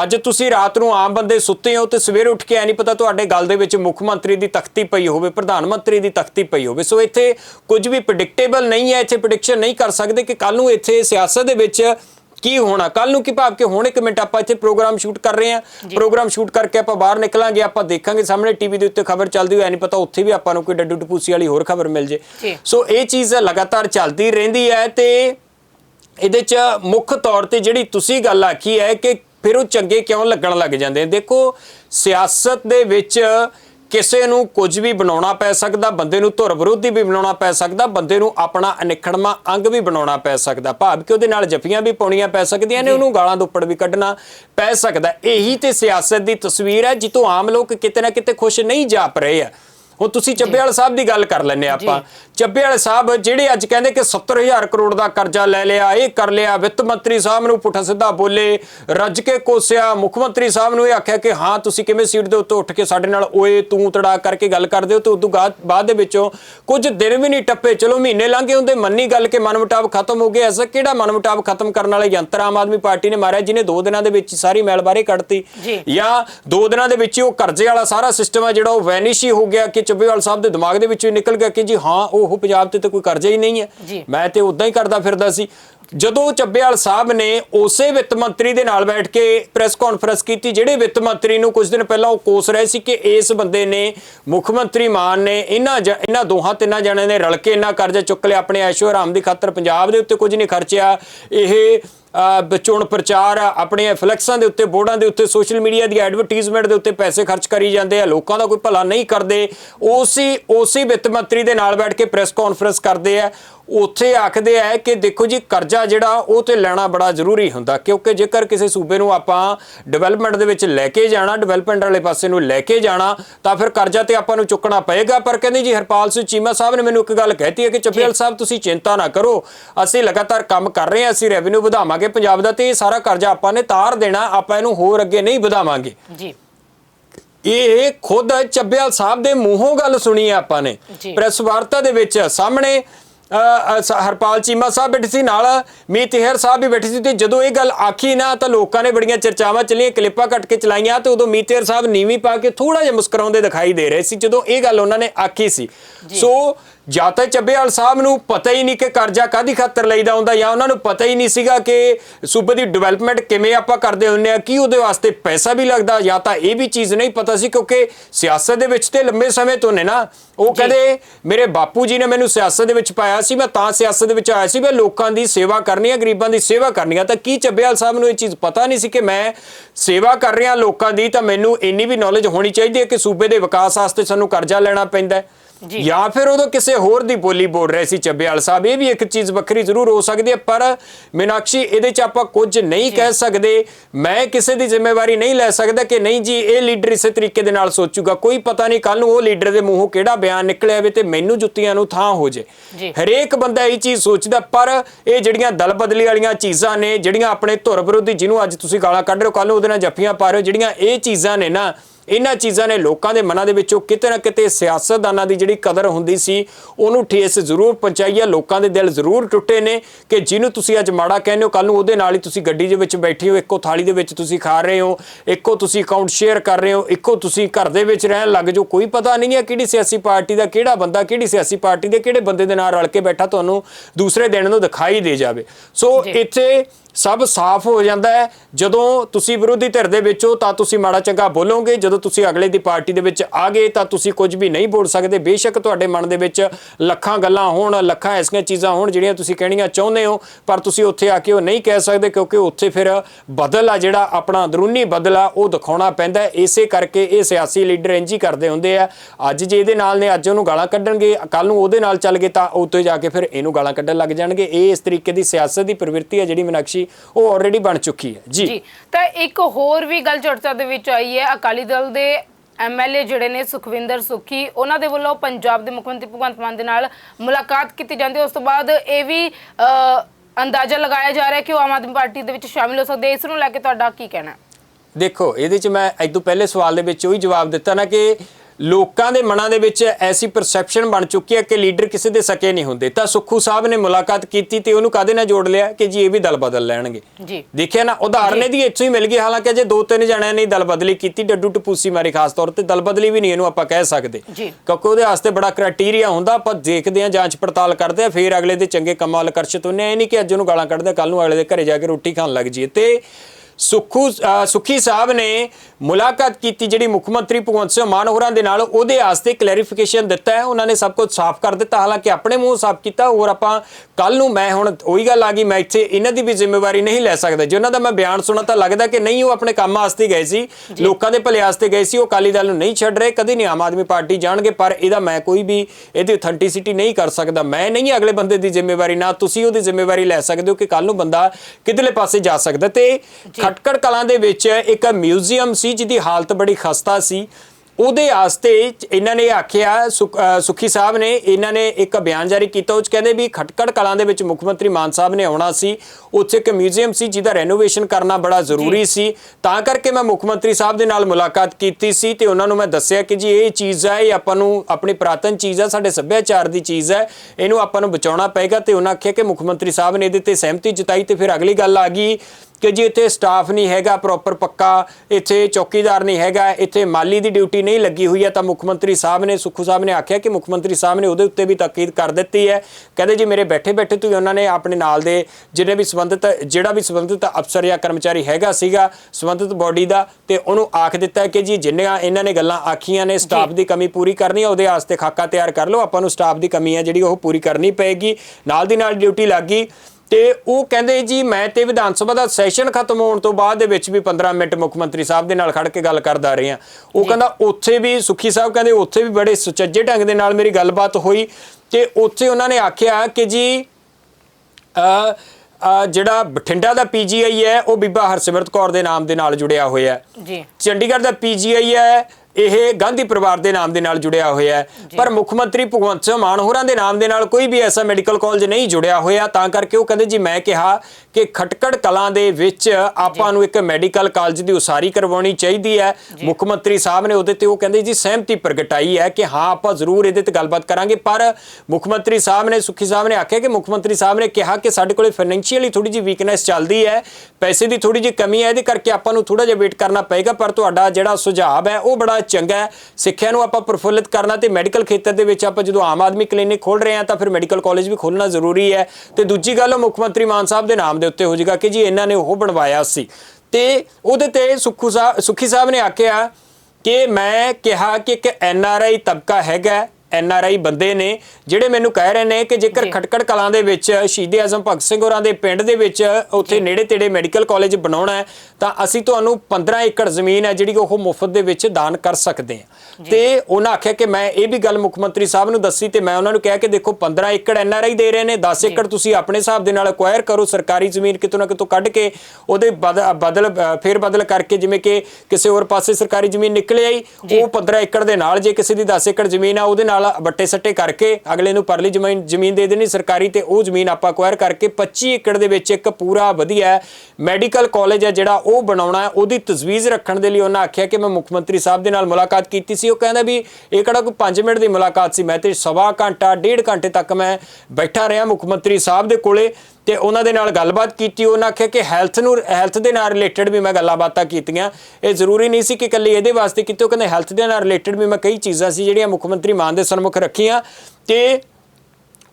ਅੱਜ ਤੁਸੀਂ ਰਾਤ ਨੂੰ ਆਮ ਬੰਦੇ ਸੁੱਤੇ ਹੋ ਤੇ ਸਵੇਰੇ ਉੱਠ ਕੇ ਐ ਨਹੀਂ ਪਤਾ ਤੁਹਾਡੇ ਗਲ ਦੇ ਵਿੱਚ ਮੁੱਖ ਮੰਤਰੀ ਦੀ ਤਖਤੀ ਪਈ ਹੋਵੇ ਪ੍ਰਧਾਨ ਮੰਤਰੀ ਦੀ ਤਖਤੀ ਪਈ ਹੋਵੇ। ਸੋ ਇੱਥੇ ਕੁਝ ਵੀ ਪ੍ਰੈਡਿਕਟੇਬਲ ਨਹੀਂ ਹੈ ਇੱਥੇ ਪ੍ਰੈਡਿਕਸ਼ਨ ਨਹੀਂ ਕਰ ਸਕਦੇ ਕਿ ਕੱਲ ਨੂੰ ਇੱਥੇ ਸਿਆਸਤ ਦੇ ਵਿੱਚ ਕੀ ਹੋਣਾ। ਕੱਲ ਨੂੰ ਕੀ ਭਾਵ ਕਿ ਹੁਣ ਇੱਕ ਮਿੰਟ ਆਪਾਂ ਇੱਥੇ ਪ੍ਰੋਗਰਾਮ ਸ਼ੂਟ ਕਰ ਰਹੇ ਹਾਂ। ਪ੍ਰੋਗਰਾਮ ਸ਼ੂਟ ਕਰਕੇ ਆਪਾਂ ਬਾਹਰ ਨਿਕਲਾਂਗੇ ਆਪਾਂ ਦੇਖਾਂਗੇ। ਸਾਹਮਣੇ ਟੀਵੀ ਦੇ ਉੱਤੇ ਖਬਰ ਚੱਲਦੀ ਹੋਈ ਐ ਨਹੀਂ ਪਤਾ ਉੱਥੇ ਵੀ ਆਪਾਂ ਨੂੰ ਕੋਈ ਡੱਡੂ ਟਪੂਸੀ ਵਾਲੀ ਹੋਰ ਖਬਰ ਮਿਲ ਜੇ। ਸੋ ਇਹ ਚੀਜ਼ ਲਗਾਤਾਰ ਚੱਲਦੀ ਰਹਿੰਦੀ ਹੈ ਤੇ ਇਹਦੇ ਚ ਮੁੱਖ ਤੌਰ ਤੇ ਜਿਹੜੀ ਤੁਸੀਂ ਗੱਲ ਆਖੀ ਹੈ ਕਿ ਫਿਰ ਉਹ ਚੰਗੇ ਕਿਉਂ ਲੱਗਣ ਲੱਗ ਜਾਂਦੇ ਦੇਖੋ ਸਿਆਸਤ ਦੇ ਵਿੱਚ ਕਿਸੇ ਨੂੰ ਕੁਝ ਵੀ ਬਣਾਉਣਾ ਪੈ ਸਕਦਾ ਬੰਦੇ ਨੂੰ ਧੁਰ ਵਿਰੋਧੀ ਵੀ ਬਣਾਉਣਾ ਪੈ ਸਕਦਾ ਬੰਦੇ ਨੂੰ ਆਪਣਾ ਅਨਿਖੜਮਾ ਅੰਗ ਵੀ ਬਣਾਉਣਾ ਪੈ ਸਕਦਾ। ਭਾਵ ਕਿ ਉਹਦੇ ਨਾਲ ਜਫੀਆਂ ਵੀ ਪਾਉਣੀਆਂ ਪੈ ਸਕਦੀਆਂ ਨੇ ਉਹਨੂੰ ਗਾਲਾਂ ਦੁੱਪੜ ਵੀ ਕੱਢਣਾ ਪੈ ਸਕਦਾ। ਇਹੀ ਤੇ ਸਿਆਸਤ ਦੀ ਤਸਵੀਰ ਹੈ ਜਿੱਤੋਂ ਆਮ ਲੋਕ ਕਿਤੇ ਨਾ ਕਿਤੇ ਖੁਸ਼ ਨਹੀਂ ਜਾਪ ਰਹੇ ਆ। ਹੁਣ ਤੁਸੀਂ ਚੱਬੇਵਾਲ ਸਾਹਿਬ ਦੀ ਗੱਲ ਕਰ ਲੈਨੇ ਆਪਾਂ। ਚੱਬੇਵਾਲ ਸਾਹਿਬ ਜਿਹੜੇ ਅੱਜ ਕਹਿੰਦੇ ਕਿ 70000 ਕਰੋੜ ਦਾ ਕਰਜ਼ਾ ਲੈ ਲਿਆ ਇਹ ਕਰ ਲਿਆ। ਵਿੱਤ ਮੰਤਰੀ ਸਾਹਿਬ ਨੂੰ ਪੁੱਠਾ ਸਿੱਧਾ ਬੋਲੇ ਰੱਜ ਕੇ ਕੋਸਿਆ। ਮੁੱਖ ਮੰਤਰੀ ਸਾਹਿਬ ਨੂੰ ਇਹ ਆਖਿਆ ਕਿ ਹਾਂ ਤੁਸੀਂ ਕਿਵੇਂ ਸੀਟ ਦੇ ਉੱਤੇ ਉੱਠ ਕੇ ਸਾਡੇ ਨਾਲ ਓਏ ਤੂੰ ਤੜਾ ਕਰਕੇ ਗੱਲ ਕਰਦੇ ਹੋ ਤੇ ਉਦੋਂ ਬਾਅਦ ਦੇ ਵਿੱਚੋਂ ਕੁਝ ਦਿਨ ਵੀ ਨਹੀਂ ਟੱਪੇ। ਚਲੋ ਮਹੀਨੇ ਲੰਘ ਹੁੰਦੇ ਮੰਨੀ ਗੱਲ ਕਿ ਮਨਮੁਟਾਵ ਖਤਮ ਹੋ ਗਿਆ। ਐਸਾ ਕਿਹੜਾ ਮਨਮੁਟਾਵ ਖਤਮ ਕਰਨ ਵਾਲਾ ਯੰਤਰ ਆਮ ਆਦਮੀ ਪਾਰਟੀ ਨੇ ਮਾਰਿਆ ਜਿਹਨੇ ਦੋ ਦਿਨਾਂ ਦੇ ਵਿੱਚ ਸਾਰੀ ਮੈਲ ਬਾਰੇ ਕੱਢਤੀ। ਜੀ। ਦੋ ਦਿਨਾਂ ਦੇ ਵਿੱਚ ਹੀ ਉਹ ਕਰਜ਼ੇ ਵਾਲਾ ਸਾਰਾ ਸਿਸਟਮ ਹੈ ਜਿਹੜਾ ਉਹ ਵੈਨਿਸ਼ ਹੀ ਹੋ ਗਿਆ ਕਿ ਚੱਬੇਵਾਲ ਸਾਹਿਬ ਦੇ ਦਿਮਾਗ ਦੇ ਵਿੱਚੋਂ ਹੀ ਨਿਕਲ ਗਿਆ ਕਿ ਜੀ ਹਾਂ ਉਹ ਪੰਜਾਬ ਤੇ ਤਾਂ ਕੋਈ ਕਰਜ਼ਾ ਹੀ ਨਹੀਂ। ਹੈ। ਮੈਂ ਤੇ ਉਦਾਂ ਹੀ ਕਰਦਾ ਫਿਰਦਾ ਸੀ। ਜਦੋਂ ਚੱਬੇਵਾਲ ਸਾਹਿਬ ਨੇ ਉਸੇ ਵਿੱਤ ਮੰਤਰੀ ਦੇ ਨਾਲ ਬੈਠ ਕੇ ਪ੍ਰੈਸ ਕਾਨਫਰੰਸ ਕੀਤੀ ਜਿਹੜੇ ਵਿੱਤ ਮੰਤਰੀ ਨੂੰ ਕੁਝ ਦਿਨ ਪਹਿਲਾਂ ਉਹ ਕੋਸ ਰਹੇ ਸੀ ਕਿ ਇਸ ਬੰਦੇ ਨੇ ਮੁੱਖ ਮੰਤਰੀ ਮਾਨ ਨੇ ਇਹਨਾਂ ਇਹਨਾਂ ਦੋਹਾਂ ਤਿੰਨਾਂ ਜਣਿਆਂ ਨੇ ਰਲ ਕੇ ਇਹਨਾਂ ਕਰਜ਼ਾ ਚੁੱਕ ਲਿਆ। ਆਪਣੇ ਐਸ਼ੋ ਆਰਾਮ ਦੀ ਖਾਤਰ ਪੰਜਾਬ ਦੇ ਉੱਤੇ ਕੁਝ ਨਹੀਂ ਖਰਚਿਆ। ਇਹ ਚੋਣ ਪ੍ਰਚਾਰ ਆ, ਆਪਣੇ ਫਲੈਕਸਾਂ ਦੇ ਉੱਤੇ ਬੋਰਡਾਂ ਦੇ ਉੱਤੇ ਸੋਸ਼ਲ ਮੀਡੀਆ ਦੀ ਐਡਵਰਟਾਈਜ਼ਮੈਂਟ ਦੇ ਉੱਤੇ ਪੈਸੇ ਖਰਚ ਕਰੀ ਜਾਂਦੇ ਆ ਲੋਕਾਂ ਦਾ ਕੋਈ ਭਲਾ ਨਹੀਂ ਕਰਦੇ। ਉਸੇ ਉਸੇ ਵਿੱਤ ਮੰਤਰੀ ਦੇ ਨਾਲ ਬੈਠ ਕੇ ਪ੍ਰੈਸ ਕਾਨਫਰੰਸ ਕਰਦੇ ਆ। ਉੱਥੇ ਆਖਦੇ ਆ ਕਿ ਦੇਖੋ ਜੀ ਕਰਜ਼ਾ ਜਿਹੜਾ ਉਹ ਤੇ ਲੈਣਾ ਬੜਾ ਜ਼ਰੂਰੀ ਹੁੰਦਾ ਕਿਉਂਕਿ ਜੇਕਰ ਕਿਸੇ ਸੂਬੇ ਨੂੰ ਆਪਾਂ ਡਿਵੈਲਪਮੈਂਟ ਦੇ ਵਿੱਚ ਲੈ ਕੇ ਜਾਣਾ ਡਿਵੈਲਪਮੈਂਟ ਵਾਲੇ ਪਾਸੇ ਨੂੰ ਲੈ ਕੇ ਜਾਣਾ ਤਾਂ ਫਿਰ ਕਰਜ਼ਾ ਤੇ ਆਪਾਂ ਨੂੰ ਚੁੱਕਣਾ ਪਏਗਾ। ਪਰ ਕਹਿੰਦੇ ਜੀ ਹਰਪਾਲ ਸਿੰਘ ਚੀਮਾ ਸਾਹਿਬ ਨੇ ਮੈਨੂੰ ਇੱਕ ਗੱਲ ਕਹਿਤੀ ਹੈ ਕਿ ਚੱਪੇਲ ਸਾਹਿਬ ਤੁਸੀਂ ਚਿੰਤਾ ਨਾ ਕਰੋ। ਅਸੀਂ ਲਗਾਤਾਰ ਕੰਮ ਕਰ ਰਹੇ ਹਾਂ ਅਸੀਂ ਰੈਵਨਿਊ ਵਧਾਵਾਂਗੇ। ਪੰਜਾਬ ਦਾ ਤੇ ਇਹ ਸਾਰਾ ਕਰਜ਼ਾ ਆਪਾਂ ਨੇ ਤਾਰ ਦੇਣਾ ਆਪਾਂ ਇਹਨੂੰ ਹੋਰ ਅੱਗੇ ਨਹੀਂ ਵਧਾਵਾਂਗੇ। ਜੀ। ਇਹ ਖੁਦ ਚੱਬੇਵਾਲ ਸਾਹਿਬ ਦੇ ਮੂੰਹੋਂ ਗੱਲ ਸੁਣੀ ਆਪਾਂ ਨੇ। ਪ੍ਰੈਸ ਵਾਰਤਾ ਦੇ ਵਿੱਚ ਸਾਹਮਣੇ ਹਰਪਾਲ ਚੀਮਾ ਸਾਹਿਬ ਬੈਠੇ ਸੀ ਨਾਲ ਮੀਤ ਹੈਰ ਸਾਹਿਬ ਵੀ ਬੈਠੇ ਸੀ ਤੇ ਜਦੋਂ ਇਹ ਗੱਲ ਆਖੀ ਨਾ ਤਾਂ ਲੋਕਾਂ ਨੇ ਬੜੀਆਂ ਚਰਚਾਵਾਂ ਚੱਲੀਆਂ ਕਲਿੱਪਾਂ ਕੱਟ ਕੇ ਚਲਾਈਆਂ ਤੇ ਉਦੋਂ ਮੀਤ ਹੈਰ ਸਾਹਿਬ ਨੀਵੀਂ ਪਾ ਕੇ ਥੋੜਾ ਜਿਹਾ ਮੁਸਕਰਾਉਂਦੇ ਦਿਖਾਈ ਦੇ ਰਹੇ ਸੀ ਜਦੋਂ ਇਹ ਗੱਲ ਉਹਨਾਂ ਨੇ ਆਖੀ ਸੀ। ਸੋ ਜਾਂ ਤਾਂ ਚੱਬੇਵਾਲ ਸਾਹਿਬ ਨੂੰ ਪਤਾ ਹੀ ਨਹੀਂ ਕਿ ਕਰਜ਼ਾ ਕਾਦੀ ਖਾਤਰ ਲਈਦਾ ਹੁੰਦਾ ਜਾਂ ਉਹਨਾਂ ਨੂੰ ਪਤਾ ਹੀ ਨਹੀਂ ਸੀਗਾ ਕਿ ਸੂਬੇ ਦੀ ਡਿਵੈਲਪਮੈਂਟ ਕਿਵੇਂ ਆਪਾਂ ਕਰਦੇ ਹੁੰਨੇ ਆ ਕੀ ਉਹਦੇ ਵਾਸਤੇ ਪੈਸਾ ਵੀ ਲੱਗਦਾ ਜਾਂ ਤਾਂ ਇਹ ਵੀ ਚੀਜ਼ ਨਹੀਂ ਪਤਾ ਸੀ ਕਿਉਂਕਿ ਸਿਆਸਤ ਦੇ ਵਿੱਚ ਤੇ ਲੰਬੇ ਸਮੇਂ ਤੋਂ ਨੇ ਨਾ। ਉਹ ਕਹਿੰਦੇ ਮੇਰੇ ਬਾਪੂ ਜੀ ਨੇ ਮੈਨੂੰ ਸਿਆਸਤ ਦੇ ਵਿੱਚ ਪਾਇਆ ਸੀ ਮੈਂ ਤਾਂ ਸਿਆਸਤ ਦੇ ਵਿੱਚ ਆਇਆ ਸੀ ਮੈਂ ਲੋਕਾਂ ਦੀ ਸੇਵਾ ਕਰਨੀ ਹੈ ਗਰੀਬਾਂ ਦੀ ਸੇਵਾ ਕਰਨੀ ਹੈ ਤਾਂ ਕੀ ਚੱਬੇਵਾਲ ਸਾਹਿਬ ਨੂੰ ਇਹ ਚੀਜ਼ ਪਤਾ ਨਹੀਂ ਸੀ ਕਿ ਮੈਂ ਸੇਵਾ ਕਰ ਰਿਹਾ ਲੋਕਾਂ ਦੀ ਤਾਂ ਮੈਨੂੰ ਇੰਨੀ ਵੀ ਨੌਲੇਜ ਹੋਣੀ ਚਾਹੀਦੀ ਹੈ ਕਿ ਸੂਬੇ ਦੇ ਵਿਕਾਸ ਵਾਸਤੇ ਸਾਨੂੰ ਕਰਜ਼ਾ ਲੈਣਾ ਪੈਂਦਾ ਹੈ। ਜੀ। ਫਿਰ ਉਦੋਂ ਕਿਸੇ ਹੋਰ ਦੀ ਬੋਲੀ ਬੋਲ ਰਹੇ ਸੀ ਚੱਬੇਵਾਲ ਸਾਹਿਬ ਇਹ ਵੀ ਇੱਕ ਚੀਜ਼ ਵੱਖਰੀ ਜ਼ਰੂਰ ਹੋ ਸਕਦੀ ਹੈ ਪਰ ਮੀਨਾਕਸ਼ੀ ਇਹਦੇ 'ਚ ਆਪਾਂ ਕੁਝ ਨਹੀਂ ਕਹਿ ਸਕਦੇ ਮੈਂ ਕਿਸੇ ਦੀ ਜ਼ਿੰਮੇਵਾਰੀ ਨਹੀਂ ਲੈ ਸਕਦਾ ਕਿ ਨਹੀਂ ਜੀ ਇਹ ਲੀਡਰ ਇਸੇ ਤਰੀਕੇ ਦੇ ਨਾਲ ਸੋਚੂਗਾ ਕੋਈ ਪਤਾ ਨਹੀਂ ਕੱਲ ਨੂੰ ਉਹ ਲੀਡਰ ਦੇ ਮੂੰਹੋਂ ਕਿਹੜਾ ਬਿਆਨ ਨਿਕਲਿਆ ਹੋਵੇ ਤੇ ਮੈਨੂੰ ਜੁੱਤੀਆਂ ਨੂੰ ਥਾਂ ਹੋ ਜੀ। ਹਰੇਕ ਬੰਦਾ ਇਹ ਚੀਜ਼ ਸੋਚਦਾ ਪਰ ਇਹ ਜਿਹੜੀਆਂ ਦਲ ਬਦਲੀ ਵਾਲੀਆਂ ਚੀਜ਼ਾਂ ਨੇ ਜਿਹੜੀਆਂ ਆਪਣੇ ਧੁਰ ਵਿਰੋਧੀ ਜਿਹਨੂੰ ਅੱਜ ਤੁਸੀਂ ਗਾਲਾਂ ਕੱਢ ਰਹੇ ਹੋ ਕੱਲ ਨੂੰ ਉਹਦੇ ਨਾਲ ਜੱਫੀਆਂ ਪਾ ਰਹੇ ਹੋ ਜਿਹੜੀਆਂ ਇਹ ਚੀਜ਼ਾਂ ਨੇ ਨਾ ਇਹਨਾਂ ਚੀਜ਼ਾਂ ਨੇ ਲੋਕਾਂ ਦੇ ਮਨਾਂ ਦੇ ਵਿੱਚੋਂ ਕਿਤੇ ਨਾ ਕਿਤੇ ਸਿਆਸਤਦਾਨਾਂ ਦੀ ਜਿਹੜੀ ਕਦਰ ਹੁੰਦੀ ਸੀ ਉਹਨੂੰ ਠੇਸ ਜ਼ਰੂਰ ਪਹੁੰਚਾਈ ਹੈ। ਲੋਕਾਂ ਦੇ ਦਿਲ ਜ਼ਰੂਰ ਟੁੱਟੇ ਨੇ ਕਿ ਜਿਹਨੂੰ ਤੁਸੀਂ ਅੱਜ ਮਾੜਾ ਕਹਿੰਦੇ ਹੋ ਕੱਲ ਨੂੰ ਉਹਦੇ ਨਾਲ ਹੀ ਤੁਸੀਂ ਗੱਡੀ ਦੇ ਵਿੱਚ ਬੈਠੇ ਹੋ ਇੱਕੋ ਥਾਲੀ ਦੇ ਵਿੱਚ ਤੁਸੀਂ ਖਾ ਰਹੇ ਹੋ ਇੱਕੋ ਤੁਸੀਂ ਅਕਾਊਂਟ ਸ਼ੇਅਰ ਕਰ ਰਹੇ ਹੋ ਇੱਕੋ ਤੁਸੀਂ ਘਰ ਦੇ ਵਿੱਚ ਰਹਿਣ ਲੱਗ ਜੋ ਕੋਈ ਪਤਾ ਨਹੀਂ ਹੈ ਕਿਹੜੀ ਸਿਆਸੀ ਪਾਰਟੀ ਦਾ ਕਿਹੜਾ ਬੰਦਾ ਕਿਹੜੀ ਸਿਆਸੀ ਪਾਰਟੀ ਦੇ ਕਿਹੜੇ ਬੰਦੇ ਦੇ ਨਾਲ ਰਲ ਕੇ ਬੈਠਾ ਤੁਹਾਨੂੰ ਦੂਸਰੇ ਦਿਨ ਨੂੰ ਦਿਖਾਈ ਦੇ ਜਾਵੇ। ਸੋ ਇੱਥੇ ਸਭ ਸਾਫ਼ ਹੋ ਜਾਂਦਾ ਹੈ। ਜਦੋਂ ਤੁਸੀਂ ਵਿਰੋਧੀ ਧਿਰ ਦੇ ਵਿੱਚ ਹੋ, ਤਾਂ ਤੁਸੀਂ ਮਾੜਾ ਚੰਗਾ ਬੋਲੋਗੇ। ਜਦੋਂ ਤੁਸੀਂ ਅਗਲੇ ਦੀ ਪਾਰਟੀ ਦੇ ਵਿੱਚ ਆ ਗਏ, ਤਾਂ ਤੁਸੀਂ ਕੁਝ ਵੀ ਨਹੀਂ ਬੋਲ ਸਕਦੇ। ਬੇਸ਼ੱਕ ਤੁਹਾਡੇ ਮਨ ਦੇ ਵਿੱਚ ਲੱਖਾਂ ਗੱਲਾਂ ਹੋਣ, ਲੱਖਾਂ ਐਸੀਆਂ ਚੀਜ਼ਾਂ ਹੋਣ, ਜਿਹੜੀਆਂ ਤੁਸੀਂ ਕਹਿਣੀਆਂ ਚਾਹੁੰਦੇ ਹੋ, ਪਰ ਤੁਸੀਂ ਉੱਥੇ ਆ ਕੇ ਉਹ ਨਹੀਂ ਕਹਿ ਸਕਦੇ, ਕਿਉਂਕਿ ਉੱਥੇ ਫਿਰ ਬਦਲ ਆ ਜਿਹੜਾ ਆਪਣਾ ਅੰਦਰੂਨੀ ਬਦਲ ਆ, ਉਹ ਦਿਖਾਉਣਾ ਪੈਂਦਾ ਇਸੇ ਕਰਕੇ ਇਹ ਸਿਆਸੀ ਲੀਡਰ ਇੰਜ ਹੀ ਕਰਦੇ ਹੁੰਦੇ ਆ। ਅੱਜ ਜੇ ਇਹਦੇ ਨਾਲ ਨੇ, ਅੱਜ ਉਹਨੂੰ ਗਾਲਾਂ ਕੱਢਣਗੇ ਕੱਲ ਨੂੰ ਉਹਦੇ ਨਾਲ ਚੱਲ ਗਏ, ਤਾਂ ਉੱਥੇ ਜਾ ਕੇ ਫਿਰ ਇਹਨੂੰ ਗਾਲਾਂ ਕੱਢਣ ਲੱਗ ਜਾਣਗੇ। ਇਹ ਇਸ ਤਰੀਕੇ ਦੀ ਸਿਆਸਤ ਦੀ ਪ੍ਰਵਿਰਤੀ ਹੈ, ਜਿਹੜੀ ਮਨਕਸ਼ੀ ਉਹ ਆਲਰੇਡੀ ਬਣ ਚੁੱਕੀ ਹੈ। ਜੀ। ਤਾਂ ਇੱਕ ਹੋਰ ਵੀ ਗੱਲ ਚਰਚਾ ਦੇ ਵਿੱਚ ਆਈ ਹੈ। ਅਕਾਲੀ ਦਲ ਦੇ ਐਮਐਲਏ ਜਿਹੜੇ ਨੇ ਸੁਖਵਿੰਦਰ ਸੁਖੀ ਉਹਨਾਂ ਦੇ ਵੱਲੋਂ ਪੰਜਾਬ ਦੇ ਮੁੱਖ ਮੰਤਰੀ ਭਗਵੰਤ ਮਾਨ ਦੇ ਨਾਲ ਮੁਲਾਕਾਤ ਕੀਤੀ ਜਾਂਦੀ ਹੈ। ਉਸ ਤੋਂ ਬਾਅਦ ਇਹ ਵੀ ਅੰਦਾਜ਼ਾ ਲਗਾਇਆ ਜਾ ਰਿਹਾ ਕਿ ਉਹ ਆਮ ਆਦਮੀ ਪਾਰਟੀ ਦੇ ਵਿੱਚ ਸ਼ਾਮਿਲ ਹੋ ਸਕਦੇ। ਇਸ ਨੂੰ ਲੈ ਕੇ ਤੁਹਾਡਾ ਕੀ ਕਹਿਣਾ ਦੇਖੋ ਇਹਦੇ ਚ ਮੈਂ ਅੱਜ ਤੋਂ ਪਹਿਲੇ ਸਵਾਲ ਦੇ ਵਿੱਚ ਉਹੀ ਜਵਾਬ ਦਿੱਤਾ ਨਾ ਕਿ ਲੋਕਾਂ ਦੇ ਮਨਾਂ ਦੇ ਵਿੱਚ ਐਸੀ ਪਰਸੈਪਸ਼ਨ ਬਣ ਚੁੱਕੀ ਹੈ ਕਿ ਲੀਡਰ ਕਿਸੇ ਦੇ ਸਕੇ ਨਹੀਂ ਹੁੰਦੇ। ਤਾਂ ਸੁੱਖੂ ਸਾਹਿਬ ਨੇ ਮੁਲਾਕਾਤ ਕੀਤੀ ਤੇ ਉਹਨੂੰ ਕਾਦੇ ਨਾਲ ਜੋੜ ਲਿਆ ਕਿ ਜੀ ਇਹ ਵੀ ਦਲ ਬਦਲ ਲੈਣਗੇ? ਜੀ। ਦੇਖਿਆ ਨਾ ਉਦਾਹਰਨ ਇਹਦੀ ਇੱਥੋਂ ਹੀ ਮਿਲ ਗਈ ਹਾਲਾਂਕਿ ਜੇ ਦੋ ਤਿੰਨ ਜਣਿਆਂ ਨੇ ਦਲ ਬਦਲੀ ਕੀਤੀ ਡੱਡੂ ਟਪੂਸੀ ਮਾਰੀ ਖਾਸ ਤੌਰ ਤੇ ਦਲ ਬਦਲੀ ਵੀ ਨਹੀਂ ਇਹਨੂੰ ਆਪਾਂ ਕਹਿ ਸਕਦੇ। ਕਿਉਂਕਿ ਉਹਦੇ ਵਾਸਤੇ ਬੜਾ ਕ੍ਰਾਈਟੇਰੀਆ ਹੁੰਦਾ ਆਪਾਂ ਦੇਖਦੇ ਹਾਂ ਜਾਂਚ ਪੜਤਾਲ ਕਰਦੇ ਆ ਫਿਰ ਅਗਲੇ ਦੇ ਚੰਗੇ ਕੰਮਾਂ ਵੱਲ ਆਕਰਸ਼ਿਤ ਹੁੰਦੇ ਆ ਇਹ ਨਹੀਂ ਕਿ ਅੱਜ ਉਹਨੂੰ ਗਾਲਾਂ ਕੱਢਦੇ ਕੱਲ ਨੂੰ ਅਗਲੇ ਦੇ ਘਰੇ ਜਾ ਕੇ ਰੋਟੀ ਖਾਣ ਲੱਗ ਜੀਏ ਤੇ ਸੁੱਖੂ ਸੁੱਖੀ ਸਾਹਿਬ ਨੇ ਮੁਲਾਕਾਤ ਕੀਤੀ ਜਿਹੜੀ ਮੁੱਖ ਮੰਤਰੀ ਭਗਵੰਤ ਸਿੰਘ ਮਾਨ ਹੋਰਾਂ ਦੇ ਨਾਲ ਉਹਦੇ ਵਾਸਤੇ ਕਲੈਰੀਫਿਕੇਸ਼ਨ ਦਿੱਤਾ ਹੈ। ਉਹਨਾਂ ਨੇ ਸਭ ਕੁਝ ਸਾਫ਼ ਕਰ ਦਿੱਤਾ। ਹਾਲਾਂਕਿ ਆਪਣੇ ਮੂੰਹ ਸਾਫ਼ ਕੀਤਾ ਹੋਰ ਆਪਾਂ ਕੱਲ ਨੂੰ ਮੈਂ ਹੁਣ ਉਹੀ ਗੱਲ ਆ ਗਈ ਮੈਂ ਇੱਥੇ ਇਹਨਾਂ ਦੀ ਵੀ ਜ਼ਿੰਮੇਵਾਰੀ ਨਹੀਂ ਲੈ ਸਕਦਾ। ਜੇ ਉਹਨਾਂ ਦਾ ਮੈਂ ਬਿਆਨ ਸੁਣਾ ਤਾਂ ਲੱਗਦਾ ਕਿ ਨਹੀਂ ਉਹ ਆਪਣੇ ਕੰਮ ਵਾਸਤੇ ਗਏ ਸੀ ਲੋਕਾਂ ਦੇ ਭਲੇ ਵਾਸਤੇ ਗਏ ਸੀ ਉਹ ਅਕਾਲੀ ਦਲ ਨੂੰ ਨਹੀਂ ਛੱਡ ਰਹੇ ਕਦੇ ਨਹੀਂ ਆਮ ਆਦਮੀ ਪਾਰਟੀ ਜਾਣਗੇ ਪਰ ਇਹਦਾ ਮੈਂ ਕੋਈ ਵੀ ਇਹਦੀ ਅਥੈਂਟਿਸਿਟੀ ਨਹੀਂ ਕਰ ਸਕਦਾ। ਮੈਂ ਨਹੀਂ ਅਗਲੇ ਬੰਦੇ ਦੀ ਜ਼ਿੰਮੇਵਾਰੀ ਨਾ ਤੁਸੀਂ ਉਹਦੀ ਜ਼ਿੰਮੇਵਾਰੀ ਲੈ ਸਕਦੇ ਹੋ ਕਿ ਕੱਲ ਨੂੰ ਬੰਦਾ ਕਿਧਰਲੇ ਪਾਸੇ ਜਾ ਸਕਦਾ। ਤੇ ਖਟਕੜ ਕਲਾਂ ਦੇ ਵਿੱਚ ਇੱਕ ਮਿਊਜ਼ੀਅਮ ਸੀ ਜਿਹਦੀ ਹਾਲਤ ਬੜੀ ਖਸਤਾ ਸੀ। ਉਹਦੇ ਆਸਤੇ ਇਹਨਾਂ ਨੇ ਆਖਿਆ ਸੁਖ- ਸਾਹਿਬ ਨੇ ਇਹਨਾਂ ਨੇ ਇੱਕ ਬਿਆਨ ਜਾਰੀ ਕੀਤਾ ਉਹ 'ਚ ਕਹਿੰਦੇ ਵੀ ਖਟਕੜ ਕਲਾਂ ਦੇ ਵਿੱਚ ਮੁੱਖ ਮੰਤਰੀ ਮਾਨ ਸਾਹਿਬ ਨੇ ਆਉਣਾ ਸੀ। ਉੱਥੇ ਇੱਕ ਮਿਊਜ਼ੀਅਮ ਸੀ ਜਿਹਦਾ ਰੈਨੋਵੇਸ਼ਨ ਕਰਨਾ ਬੜਾ ਜ਼ਰੂਰੀ ਸੀ। ਤਾਂ ਕਰਕੇ ਮੈਂ ਮੁੱਖ ਮੰਤਰੀ ਸਾਹਿਬ ਦੇ ਨਾਲ ਮੁਲਾਕਾਤ ਕੀਤੀ ਸੀ ਤੇ ਉਹਨਾਂ ਨੂੰ ਮੈਂ ਦੱਸਿਆ ਕਿ ਜੀ ਇਹ ਚੀਜ਼ ਹੈ ਇਹ ਆਪਾਂ ਨੂੰ ਆਪਣੀ ਪ੍ਰਾਤਨ ਚੀਜ਼ ਹੈ ਸਾਡੇ ਸੱਭਿਆਚਾਰ ਦੀ ਚੀਜ਼ ਹੈ ਇਹਨੂੰ ਆਪਾਂ ਨੂੰ ਬਚਾਉਣਾ ਪਏਗਾ ਤੇ ਉਹਨਾਂ ਆਖਿਆ ਕਿ ਮੁੱਖ ਮੰਤਰੀ ਸਾਹਿਬ ਨੇ ਇਹਦੇ ਤੇ ਸਹਿਮਤੀ ਜਤਾਈ ਤੇ ਫਿਰ ਅਗਲੀ ਗੱਲ ਆ ਗਈ। ਕਿ ਜੀ ਇੱਥੇ ਸਟਾਫ ਨਹੀਂ ਹੈਗਾ ਪ੍ਰੋਪਰ ਪੱਕਾ ਇੱਥੇ ਚੌਕੀਦਾਰ ਨਹੀਂ ਹੈਗਾ ਇੱਥੇ ਮਾਲੀ ਦੀ ਡਿਊਟੀ ਨਹੀਂ ਲੱਗੀ ਹੋਈ ਹੈ ਤਾਂ ਮੁੱਖ ਮੰਤਰੀ ਸਾਹਿਬ ਨੇ ਸੁੱਖੂ ਸਾਹਿਬ ਨੇ ਆਖਿਆ ਕਿ ਮੁੱਖ ਮੰਤਰੀ ਸਾਹਿਬ ਨੇ ਉਹਦੇ ਉੱਤੇ ਵੀ ਤਾਕੀਦ ਕਰ ਦਿੱਤੀ ਹੈ। ਕਹਿੰਦੇ ਜੀ ਮੇਰੇ ਬੈਠੇ ਬੈਠੇ ਤੋਂ ਹੀ ਉਹਨਾਂ ਨੇ ਆਪਣੇ ਨਾਲ ਦੇ ਜਿਹੜੇ ਵੀ ਸੰਬੰਧਿਤ ਜਿਹੜਾ ਵੀ ਸੰਬੰਧਿਤ ਅਫਸਰ ਜਾਂ ਕਰਮਚਾਰੀ ਹੈਗਾ ਸੀਗਾ ਸੰਬੰਧਿਤ ਬਾਡੀ ਦਾ ਤੇ ਉਹਨੂੰ ਆਖ ਦਿੱਤਾ ਕਿ ਜੀ ਜਿੰਨੀਆਂ ਇਹਨਾਂ ਨੇ ਗੱਲਾਂ ਆਖੀਆਂ ਨੇ ਸਟਾਫ ਦੀ ਕਮੀ ਪੂਰੀ ਕਰਨੀ ਹੈ ਉਹਦੇ ਵਾਸਤੇ ਖਾਕਾ ਤਿਆਰ ਕਰ ਲਓ ਆਪਾਂ ਨੂੰ ਸਟਾਫ ਦੀ ਕਮੀ ਹੈ ਜਿਹੜੀ ਉਹ ਪੂਰੀ ਕਰਨੀ ਪਏਗੀ। ਨਾਲ ਦੀ ਨਾਲ ਡਿਊਟੀ ਲੱਗ ਤੇ ਉਹ ਕਹਿੰਦੇ ਜੀ ਮੈਂ ਤੇ ਵਿਧਾਨ ਸਭਾ ਦਾ ਸੈਸ਼ਨ ਖਤਮ ਹੋਣ ਤੋਂ ਬਾਅਦ ਦੇ ਵਿੱਚ ਵੀ 15 ਮਿੰਟ ਮੁੱਖ ਮੰਤਰੀ ਸਾਹਿਬ ਦੇ ਨਾਲ ਖੜ ਕੇ ਗੱਲ ਕਰਦਾ ਰਹੇ। ਆ ਉਹ ਕਹਿੰਦਾ ਉੱਥੇ ਵੀ ਸੁਖੀ ਸਾਹਿਬ ਕਹਿੰਦੇ ਉੱਥੇ ਵੀ ਬੜੇ ਸੁਚੱਜੇ ਢੰਗ ਦੇ ਨਾਲ ਮੇਰੀ ਗੱਲਬਾਤ ਹੋਈ ਤੇ ਉੱਥੇ ਉਹਨਾਂ ਨੇ ਆਖਿਆ ਕਿ ਜੀ ਅ ਜਿਹੜਾ ਬਠਿੰਡਾ ਦਾ ਪੀਜੀਆਈ ਹੈ ਉਹ ਬੀਬਾ ਹਰਸਿਮਰਤ ਕੌਰ ਦੇ ਨਾਮ ਦੇ ਨਾਲ ਜੁੜਿਆ ਹੋਇਆ ਹੈ। ਜੀ। ਚੰਡੀਗੜ੍ਹ ਦਾ ਪੀਜੀਆਈ ਹੈ ਇਹ ਗਾਂਧੀ ਪਰਿਵਾਰ ਦੇ ਨਾਮ ਦੇ ਨਾਲ ਜੁੜਿਆ ਹੋਇਆ ਹੈ। ਪਰ ਮੁੱਖ ਮੰਤਰੀ ਭਗਵੰਤ ਸਿੰਘ ਮਾਨ ਹੋਰਾਂ ਦੇ ਨਾਮ ਦੇ ਨਾਲ ਕੋਈ ਵੀ ਐਸਾ ਮੈਡੀਕਲ ਕਾਲਜ ਨਹੀਂ ਜੁੜਿਆ ਹੋਇਆ। ਤਾਂ ਕਰਕੇ ਉਹ ਕਹਿੰਦੇ ਜੀ ਮੈਂ ਕਿਹਾ ਕਿ ਖਟਕੜ ਕਲਾਂ ਦੇ ਵਿੱਚ ਆਪਾਂ ਨੂੰ ਇੱਕ ਮੈਡੀਕਲ ਕਾਲਜ ਦੀ ਉਸਾਰੀ ਕਰਵਾਉਣੀ ਚਾਹੀਦੀ ਹੈ। ਮੁੱਖ ਮੰਤਰੀ ਸਾਹਿਬ ਨੇ ਉਹਦੇ ਤੇ ਉਹ ਕਹਿੰਦੇ ਜੀ ਸਹਿਮਤੀ ਪ੍ਰਗਟਾਈ ਹੈ ਕਿ ਹਾਂ ਆਪਾਂ ਜ਼ਰੂਰ ਇਹਦੇ ਤੇ ਗੱਲਬਾਤ ਕਰਾਂਗੇ। ਪਰ ਮੁੱਖ ਮੰਤਰੀ ਸਾਹਿਬ ਨੇ ਸੁਖੀ ਸਾਹਿਬ ਨੇ ਆਖਿਆ ਕਿ ਮੁੱਖ ਮੰਤਰੀ ਸਾਹਿਬ ਨੇ ਕਿਹਾ ਕਿ ਸਾਡੇ ਕੋਲੇ ਫਾਈਨੈਂਸ਼ੀਅਲੀ ਥੋੜੀ ਜਿਹੀ ਵੀਕਨੈਸ ਚੱਲਦੀ ਹੈ। ਪੈਸੇ ਦੀ ਥੋੜੀ ਜਿਹੀ ਕਮੀ ਹੈ ਇਹਦੇ ਕਰਕੇ ਆਪਾਂ ਨੂੰ ਥੋੜਾ ਜਿਹਾ ਵੇਟ ਕਰਨਾ ਪਏਗਾ। ਪਰ ਤੁਹਾਡਾ ਜਿਹੜਾ ਸੁਝਾਅ ਹੈ ਉਹ ਬੜਾ ਚੰਗਾ ਹੈ। ਸਿੱਖਿਆ ਨੂੰ ਆਪਾਂ ਪ੍ਰਫੁੱਲਿਤ ਕਰਨਾ ਤੇ ਮੈਡੀਕਲ ਖੇਤਰ ਦੇ ਵਿੱਚ ਆਪਾਂ ਜਦੋਂ ਆਮ ਆਦਮੀ ਕਲੀਨਿਕ ਖੋਲ ਰਹੇ ਹਾਂ ਤਾਂ ਫਿਰ ਮੈਡੀਕਲ ਕਾਲਜ ਵੀ ਖੋਲਣਾ ਜ਼ਰੂਰੀ ਹੈ। ਤੇ ਦੂਜੀ ਗੱਲ ਉਹ ਮੁੱਖ ਮੰਤਰੀ ਮਾਨ ਸਾਹਿਬ ਦੇ ਨਾਮ ਦੇ ਉੱਤੇ ਹੋ ਜਾਏਗਾ ਕਿ ਜੀ ਇਹਨਾਂ ਨੇ ਉਹ ਬਣਵਾਇਆ ਸੀ। ਤੇ ਉਹਦੇ ਤੇ ਸੁੱਖੂ ਸਾਹਿਬ ਸੁਖੀ ਸਾਹਿਬ ਨੇ ਆਖਿਆ ਕਿ ਮੈਂ ਕਿਹਾ ਕਿ ਇੱਕ ਐਨ ਆਰ ਆਈ ਤਬਕਾ ਹੈਗਾ ਐਨ ਆਰ ਆਈ ਬੰਦੇ ਨੇ ਜਿਹੜੇ ਮੈਨੂੰ ਕਹਿ ਰਹੇ ਨੇ ਕਿ ਜੇਕਰ। ਖਟਕੜ ਕਲਾਂ ਦੇ ਵਿੱਚ ਸ਼ਹੀਦ ਆਜ਼ਮ ਭਗਤ ਸਿੰਘ ਹੋਰਾਂ ਦੇ ਪਿੰਡ ਦੇ ਵਿੱਚ ਉੱਥੇ ਨੇੜੇ ਤੇੜੇ ਮੈਡੀਕਲ ਕਾਲਜ ਬਣਾਉਣਾ ਹੈ ਤਾਂ ਅਸੀਂ ਤੁਹਾਨੂੰ 15 ਏਕੜ ਜ਼ਮੀਨ ਹੈ ਜਿਹੜੀ ਉਹ ਮੁਫਤ ਦੇ ਵਿੱਚ ਦਾਨ ਕਰ ਸਕਦੇ ਹਾਂ ਤੇ ਉਹਨਾਂ ਆਖਿਆ ਕਿ ਮੈਂ ਇਹ ਵੀ ਗੱਲ ਮੁੱਖ ਮੰਤਰੀ ਸਾਹਿਬ ਨੂੰ ਦੱਸੀ ਤੇ ਮੈਂ ਉਹਨਾਂ ਨੂੰ ਕਿਹਾ ਕਿ ਦੇਖੋ 15 ਏਕੜ ਐਨ ਆਰ ਆਈ ਦੇ ਰਹੇ ਨੇ 10 ਏਕੜ ਤੁਸੀਂ ਆਪਣੇ ਹਿਸਾਬ ਦੇ ਨਾਲ ਅਕਵਾਇਰ ਕਰੋ ਸਰਕਾਰੀ ਜ਼ਮੀਨ ਕਿਤੋਂ ਨਾ ਕਿਤੋਂ ਕੱਢ ਕੇ ਉਹਦੇ ਬਦ- ਬਦਲ ਫੇਰ ਬਦਲ ਕਰਕੇ ਜਿਵੇਂ ਕਿ ਕਿਸੇ ਹੋਰ ਪਾਸੇ ਸਰਕਾਰੀ ਜ਼ਮੀਨ ਨਿਕਲੇ ਆਈ ਉਹ 15 ਏਕੜ ਦੇ ਨਾਲ ਜੇ ਕਿਸੇ ਦੀ 10 ਏਕੜ ਜ਼ਮੀਨ ਆ ਉਹਦੇ ਨਾਲ ਵੱਟੇ ਸੱਟੇ ਕਰਕੇ ਅਗਲੇ ਨੂੰ ਪਰਲੀ ਜ਼ਮੀਨ ਜ਼ਮੀਨ ਦੇ ਦੇਣੀ ਸਰਕਾਰੀ ਤੇ ਉਹ ਜ਼ਮੀਨ ਆਪਾਂ ਅਕਵਾਇਰ ਕਰਕੇ 25 ਏਕੜ ਦੇ ਵਿੱਚ ਇੱਕ ਪੂਰਾ ਵਧੀਆ ਮੈਡੀਕਲ ਕਾਲਜ ਹੈ ਜਿਹੜਾ ਉਹ ਬਣਾਉਣਾ ਹੈ ਉਹਦੀ ਤਜਵੀਜ਼ ਰੱਖਣ ਦੇ ਲਈ ਉਹਨਾਂ ਆਖਿਆ ਕਿ ਮੈਂ ਮੁੱਖ ਮੰਤਰੀ ਸਾਹਿਬ ਦੇ ਨਾਲ ਮੁਲਾਕਾਤ ਕੀਤੀ ਸੀ, ਉਹ ਕਹਿੰਦਾ ਵੀ ਇਹ ਕਿਹੜਾ ਕੋਈ 5 ਮਿੰਟ ਦੀ ਮੁਲਾਕਾਤ ਸੀ? ਮੈਂ ਤੇ ਸਵਾ ਘੰਟਾ, ਡੇਢ ਘੰਟੇ ਤੱਕ ਮੈਂ ਬੈਠਾ ਰਿਹਾ ਮੁੱਖ ਮੰਤਰੀ ਸਾਹਿਬ ਦੇ ਕੋਲੇ ਤੇ ਉਹਨਾਂ ਦੇ ਨਾਲ ਗੱਲਬਾਤ ਕੀਤੀ। ਉਹਨਾਂ ਆਖਿਆ ਕਿ ਹੈਲਥ ਨੂੰ, ਹੈਲਥ ਦੇ ਨਾਲ ਰਿਲੇਟਡ ਵੀ ਮੈਂ ਗੱਲਾਂ ਬਾਤਾਂ ਕੀਤੀਆਂ। ਇਹ ਜ਼ਰੂਰੀ ਨਹੀਂ ਸੀ ਕਿ ਇਕੱਲੇ ਇਹਦੇ ਵਾਸਤੇ ਕੀਤੀ, ਉਹ ਕਹਿੰਦੇ ਹੈਲਥ ਦੇ ਨਾਲ ਰਿਲੇਟਡ ਵੀ ਮੈਂ ਕਈ ਚੀਜ਼ਾਂ ਸੀ ਜਿਹੜੀਆਂ ਮੁੱਖ ਮੰਤਰੀ ਮਾਨ ਦੇ ਸਨਮੁਖ ਰੱਖੀਆਂ ਤੇ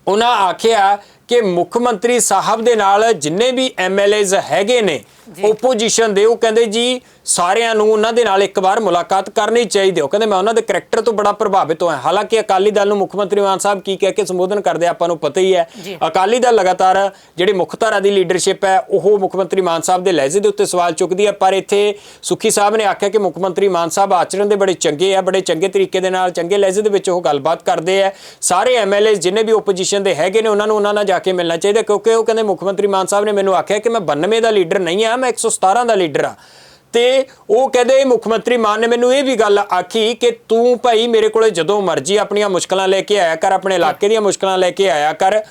ਉਹਨਾਂ ਆਖਿਆ ਕਿ ਮੁੱਖ ਮੰਤਰੀ ਸਾਹਿਬ ਦੇ ਨਾਲ ਜਿੰਨੇ ਵੀ ਐਮਐਲਏਜ਼ ਹੈਗੇ ਨੇ ਓਪੋਜੀਸ਼ਨ ਦੇ ਉਹ ਕਹਿੰਦੇ ਜੀ ਸਾਰਿਆਂ ਨੂੰ ਉਹਨਾਂ ਦੇ ਨਾਲ ਇੱਕ ਵਾਰ ਮੁਲਾਕਾਤ ਕਰਨੀ ਚਾਹੀਦੀ ਹੈ। ਉਹ ਕਹਿੰਦੇ ਮੈਂ ਉਹਨਾਂ ਦੇ ਕੈਰੈਕਟਰ ਤੋਂ ਬੜਾ ਪ੍ਰਭਾਵਿਤ ਹੋਇਆ। ਹਾਲਾਂਕਿ ਅਕਾਲੀ ਦਲ ਨੂੰ ਮੁੱਖ ਮੰਤਰੀ ਮਾਨ ਸਾਹਿਬ ਕੀ ਕਹਿ ਕੇ ਸੰਬੋਧਨ ਕਰਦੇ ਆਪਾਂ ਨੂੰ ਪਤਾ ਹੀ ਹੈ। ਅਕਾਲੀ ਦਲ ਲਗਾਤਾਰ ਜਿਹੜੀ ਮੁੱਖ ਧਾਰਾ ਦੀ ਲੀਡਰਸ਼ਿਪ ਹੈ ਉਹ ਮੁੱਖ ਮੰਤਰੀ ਮਾਨ ਸਾਹਿਬ ਦੇ ਲਹਿਜੇ ਦੇ ਉੱਤੇ ਸਵਾਲ ਚੁੱਕਦੀ ਹੈ। ਪਰ ਇੱਥੇ ਸੁਖੀ ਸਾਹਿਬ ਨੇ ਆਖਿਆ ਕਿ ਮੁੱਖ ਮੰਤਰੀ ਮਾਨ ਸਾਹਿਬ ਆਚਰਣ ਦੇ ਬੜੇ ਚੰਗੇ ਆ ਬੜੇ ਚੰਗੇ ਤਰੀਕੇ ਦੇ ਨਾਲ ਚੰਗੇ ਲਹਿਜੇ ਦੇ ਵਿੱਚ ਉਹ ਗੱਲਬਾਤ ਕਰਦੇ ਆ। ਸਾਰੇ ਐਮਐਲਏ ਜਿੰਨੇ ਵੀ ਓਪੋਜੀਸ਼ਨ ਦੇ ਹੈਗੇ ਨੇ ਉਹਨਾਂ ਨੂੰ ਉਹਨਾਂ ਨਾਲ ਜਾ ਕੇ ਮਿਲਣਾ ਚਾਹੀਦਾ, ਕਿਉਂਕਿ ਉਹ ਕਹਿੰਦੇ ਮੁੱਖ ਮੰਤਰੀ ਮਾਨ ਸਾਹਿਬ ਨੇ ਮੈਨੂੰ ਆਖਿਆ ਕਿ ਮੈਂ 92 ਦਾ ਲੀਡਰ ਨਹੀਂ ਆ ਮੈਂ 117 ਦਾ ਲੀਡਰ ਆ ਤੇ ਉਹ ਕਹਿੰਦੇ ਮੁੱਖ ਮੰਤਰੀ ਮਾਨ ਨੇ ਮੈਨੂੰ ਇਹ ਵੀ ਗੱਲ ਆਖੀ ਕਿ ਤੂੰ ਭਾਈ ਮੇਰੇ ਕੋਲੇ ਜਦੋਂ ਮਰਜ਼ੀ ਆਪਣੀਆਂ ਮੁਸ਼ਕਲਾਂ ਲੈ ਕੇ ਆਇਆ ਕਰ, ਆਪਣੇ ਇਲਾਕੇ ਦੀਆਂ ਮੁਸ਼ਕਲਾਂ ਲੈ ਕੇ ਆਇਆ ਕਰ।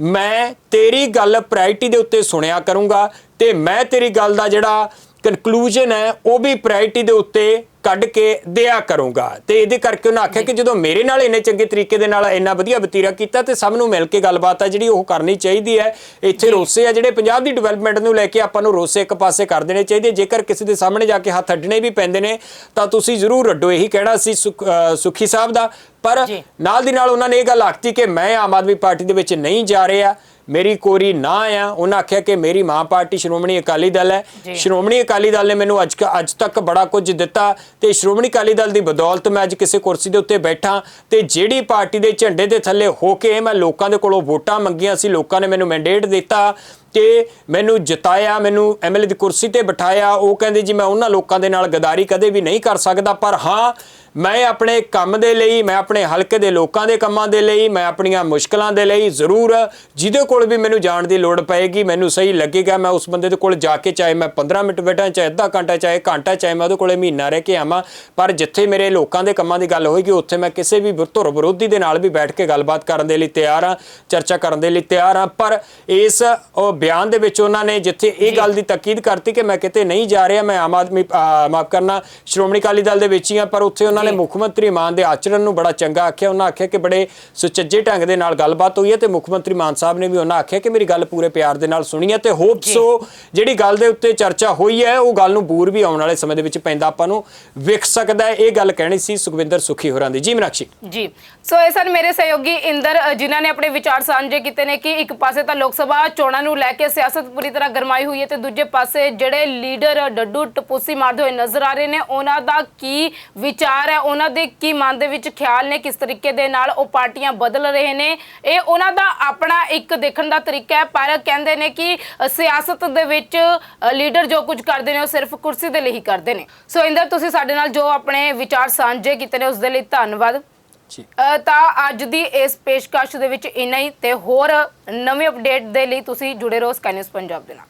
ਮੈਂ ਤੇਰੀ ਗੱਲ ਪ੍ਰਾਇਰਟੀ ਦੇ ਉੱਤੇ ਸੁਣਿਆ ਕਰੂੰਗਾ ਤੇ ਮੈਂ ਤੇਰੀ ਗੱਲ ਦਾ ਜਿਹੜਾ ਕਨਕਲੂਜਨ ਹੈ, ਉਹ ਵੀ ਪ੍ਰਾਇਰਟੀ ਦੇ ਉੱਤੇ ਕੱਢ ਕੇ ਦਿਆ ਕਰੂੰਗਾ। ਤੇ ਇਹਦੇ ਕਰਕੇ ਉਹਨਾਂ ਆਖਿਆ ਕਿ ਜਦੋਂ ਮੇਰੇ ਨਾਲ ਇੰਨੇ ਚੰਗੇ ਤਰੀਕੇ ਦੇ ਨਾਲ ਇੰਨਾ ਵਧੀਆ ਵਤੀਰਾ ਕੀਤਾ ਤੇ ਸਭ ਨੂੰ ਮਿਲ ਕੇ ਗੱਲਬਾਤ ਆ ਜਿਹੜੀ ਉਹ ਕਰਨੀ ਚਾਹੀਦੀ ਹੈ। ਇੱਥੇ ਰੋਸੇ ਆ ਜਿਹੜੇ ਪੰਜਾਬ ਦੀ ਡਿਵੈਲਪਮੈਂਟ ਨੂੰ ਲੈ ਕੇ ਆਪਾਂ ਨੂੰ ਰੋਸੇ ਇੱਕ ਪਾਸੇ ਕਰ ਦੇਣੇ ਚਾਹੀਦੇ। ਜੇਕਰ ਕਿਸੇ ਦੇ ਸਾਹਮਣੇ ਜਾ ਕੇ ਹੱਥ ਅੱਡਣੇ ਵੀ ਪੈਂਦੇ ਨੇ ਤਾਂ ਤੁਸੀਂ ਜ਼ਰੂਰ ਅੱਡੋ। ਇਹੀ ਕਹਿਣਾ ਸੀ ਸੁਖ- ਸਾਹਿਬ ਦਾ। ਪਰ। ਨਾਲ ਦੀ ਨਾਲ ਉਹਨਾਂ ਨੇ ਇਹ ਗੱਲ ਆਖਤੀ ਕਿ ਮੈਂ ਆਮ ਆਦਮੀ ਪਾਰਟੀ ਦੇ ਵਿੱਚ ਨਹੀਂ ਜਾ ਰਿਹਾ। ਮੇਰੀ ਕੋਰੀ ਨਾ ਆ ਉਹਨਾਂ ਆਖਿਆ ਕਿ ਮੇਰੀ ਮਾਂ ਪਾਰਟੀ ਸ਼੍ਰੋਮਣੀ ਅਕਾਲੀ ਦਲ ਹੈ। ਸ਼੍ਰੋਮਣੀ ਅਕਾਲੀ ਦਲ ਨੇ ਮੈਨੂੰ ਅੱਜ ਅੱਜ ਤੱਕ ਬੜਾ ਕੁਝ ਦਿੱਤਾ ਤੇ ਸ਼੍ਰੋਮਣੀ ਅਕਾਲੀ ਦਲ ਦੀ ਬਦੌਲਤ ਮੈਂ ਅੱਜ ਕਿਸੇ ਕੁਰਸੀ ਦੇ ਉੱਤੇ ਬੈਠਾ ਤੇ ਜਿਹੜੀ ਪਾਰਟੀ ਦੇ ਝੰਡੇ ਦੇ ਥੱਲੇ ਹੋ ਕੇ ਮੈਂ ਲੋਕਾਂ ਦੇ ਕੋਲੋਂ ਵੋਟਾਂ ਮੰਗੀਆਂ ਸੀ ਲੋਕਾਂ ਨੇ ਮੈਨੂੰ ਮੈਂਡੇਟ ਦਿੱਤਾ ਕਿ ਮੈਨੂੰ ਜਿਤਾਇਆ, ਮੈਨੂੰ ਐਮਐਲਏ ਦੀ ਕੁਰਸੀ ਤੇ ਬਿਠਾਇਆ। ਉਹ ਕਹਿੰਦੇ, ਜੀ ਮੈਂ ਉਹਨਾਂ ਲੋਕਾਂ ਦੇ ਨਾਲ ਗਦਾਰੀ ਕਦੇ ਵੀ ਨਹੀਂ ਕਰ ਸਕਦਾ, ਪਰ ਹਾਂ, ਮੈਂ ਆਪਣੇ ਕੰਮ ਦੇ ਲਈ, ਮੈਂ ਆਪਣੇ ਹਲਕੇ ਦੇ ਲੋਕਾਂ ਦੇ ਕੰਮਾਂ ਦੇ ਲਈ, ਮੈਂ ਆਪਣੀਆਂ ਮੁਸ਼ਕਲਾਂ ਦੇ ਲਈ ਜ਼ਰੂਰ ਜਿਹਦੇ ਕੋਲ ਵੀ ਮੈਨੂੰ ਜਾਣ ਦੀ ਲੋੜ ਪਏਗੀ, ਮੈਨੂੰ ਸਹੀ ਲੱਗੇਗਾ, ਮੈਂ ਉਸ ਬੰਦੇ ਦੇ ਕੋਲ ਜਾ ਕੇ ਚਾਹੇ ਮੈਂ 15 ਮਿੰਟ ਬੈਠਾ, ਚਾਹੇ ਅੱਧਾ ਘੰਟਾ, ਚਾਹੇ ਘੰਟਾ, ਚਾਹੇ ਮੈਂ ਉਹਦੇ ਕੋਲੇ ਮਹੀਨਾ ਰਹਿ ਕੇ ਆਵਾਂ, ਪਰ ਜਿੱਥੇ ਮੇਰੇ ਲੋਕਾਂ ਦੇ ਕੰਮਾਂ ਦੀ ਗੱਲ ਹੋਏਗੀ, ਉੱਥੇ ਮੈਂ ਕਿਸੇ ਵੀ ਧੁਰ ਵਿਰੋਧੀ ਦੇ ਨਾਲ ਵੀ ਬੈਠ ਕੇ ਗੱਲਬਾਤ ਕਰਨ ਦੇ ਲਈ ਤਿਆਰ ਹਾਂ, ਚਰਚਾ ਕਰਨ ਦੇ ਲਈ ਤਿਆਰ ਹਾਂ, ਪਰ ਇਸ ਬਿਆਨ ਦੇ ਵਿੱਚ ਉਹਨਾਂ ਨੇ ਜਿੱਥੇ ਇਹ ਗੱਲ ਦੀ ਤਾਕੀਦ ਕਰਤੀ ਕਿ ਮੈਂ ਕਿਤੇ ਨਹੀਂ ਜਾ ਰਿਹਾ ਮੈਂ ਆਮ ਆਦਮੀ ਮਾਫ ਕਰਨਾ ਸ਼੍ਰੋਮਣੀ ਅਕਾਲੀ ਦਲ ਦੇ ਵਿੱਚ ਹੀ ਹਾਂ ਪਰ ਉੱਥੇ ਉਹਨਾਂ ਨੇ। ਮੁੱਖ ਮੰਤਰੀ ਮਾਨ ਦੇ ਆਚਰਣ ਨੂੰ ਬੜਾ ਚੰਗਾ ਆਖਿਆ। ਉਹਨਾਂ ਆਖਿਆ ਕਿ ਬੜੇ ਸੁਚੱਜੇ ਢੰਗ ਦੇ ਨਾਲ ਗੱਲਬਾਤ ਹੋਈ ਹੈ ਤੇ ਮੁੱਖ ਮੰਤਰੀ ਮਾਨ ਸਾਹਿਬ ਨੇ ਵੀ ਉਹਨਾਂ ਆਖਿਆ ਕਿ ਮੇਰੀ ਗੱਲ ਪੂਰੇ ਪਿਆਰ ਦੇ ਨਾਲ ਸੁਣੀ ਹੈ ਤੇ ਹੋਪ। ਸੋ ਜਿਹੜੀ ਗੱਲ ਦੇ ਉੱਤੇ ਚਰਚਾ ਹੋਈ ਹੈ ਉਹ ਗੱਲ ਨੂੰ ਬੂਰ ਵੀ ਆਉਣ ਵਾਲੇ ਸਮੇਂ ਦੇ ਵਿੱਚ ਪੈਂਦਾ ਆਪਾਂ ਨੂੰ ਵਿਖ ਸਕਦਾ ਹੈ। ਇਹ ਗੱਲ ਕਹਿਣੀ ਸੀ ਸੁਖਵਿੰਦਰ ਸੁਖੀ ਹੋਰਾਂ ਦੀ। ਜੀ ਮੀਨਾਕਸ਼ੀ। ਜੀ। ਸੋ ਇਹ ਸਨ ਮੇਰੇ ਸਹਿਯੋਗੀ ਇੰਦਰ ਜਿਨ੍ਹਾਂ ਨੇ ਆਪਣੇ ਵਿਚਾਰ ਸਾਂਝੇ ਕੀਤੇ ਨੇ ਕਿ ਇੱਕ ਪਾਸੇ ਤਾਂ ਲੋਕ ਸਭਾ ਚੋਣਾਂ ਨੂੰ ਲੈ ਕੇ ਸਿਆਸਤ ਪੂਰੀ ਤਰ੍ਹਾਂ ਗਰਮਾਈ ਹੋਈ ਹੈ ਤੇ ਦੂਜੇ ਪਾਸੇ ਜਿਹੜੇ ਲੀਡਰ ਡੱਡੂ ਟਪੂਸੀ ਮਾਰਦੇ ਹੋਏ ਨਜ਼ਰ ਆ ਰਹੇ ਨੇ, ਉਹਨਾਂ ਦਾ ਕੀ ਵਿਚਾਰ ਹੈ? ਉਹਨਾਂ ਦੇ ਕੀ ਮਨ ਦੇ ਵਿੱਚ ਖਿਆਲ ਨੇ? ਕਿਸ ਤਰੀਕੇ ਦੇ ਨਾਲ ਉਹ ਪਾਰਟੀਆਂ ਬਦਲ ਰਹੇ ਨੇ? ਇਹ ਉਹਨਾਂ ਦਾ ਆਪਣਾ ਇੱਕ ਦੇਖਣ ਦਾ ਤਰੀਕਾ ਹੈ, ਪਰ ਕਹਿੰਦੇ ਨੇ ਕਿ ਸਿਆਸਤ ਦੇ ਵਿੱਚ ਲੀਡਰ ਜੋ ਕੁਝ ਕਰਦੇ ਨੇ, ਉਹ ਸਿਰਫ ਕੁਰਸੀ ਦੇ ਲਈ ਹੀ ਕਰਦੇ ਨੇ। ਸੋ ਇੰਦਰ, ਤੁਸੀਂ ਸਾਡੇ ਨਾਲ ਜੋ ਆਪਣੇ ਵਿਚਾਰ ਸਾਂਝੇ ਕੀਤੇ ਨੇ, ਉਸ ਦੇ ਲਈ ਧੰਨਵਾਦ। ਜੀ। ਤਾਂ ਅੱਜ ਦੀ ਇਸ ਪੇਸ਼ਕਸ਼ ਦੇ ਵਿੱਚ ਇੰਨਾ ਹੀ ਤੇ ਹੋਰ ਨਵੇਂ ਅਪਡੇਟ ਦੇ ਲਈ ਤੁਸੀਂ ਜੁੜੇ ਰਹੋ ਸਕਾਈ ਪੰਜਾਬ ਦੇ ਨਾਲ।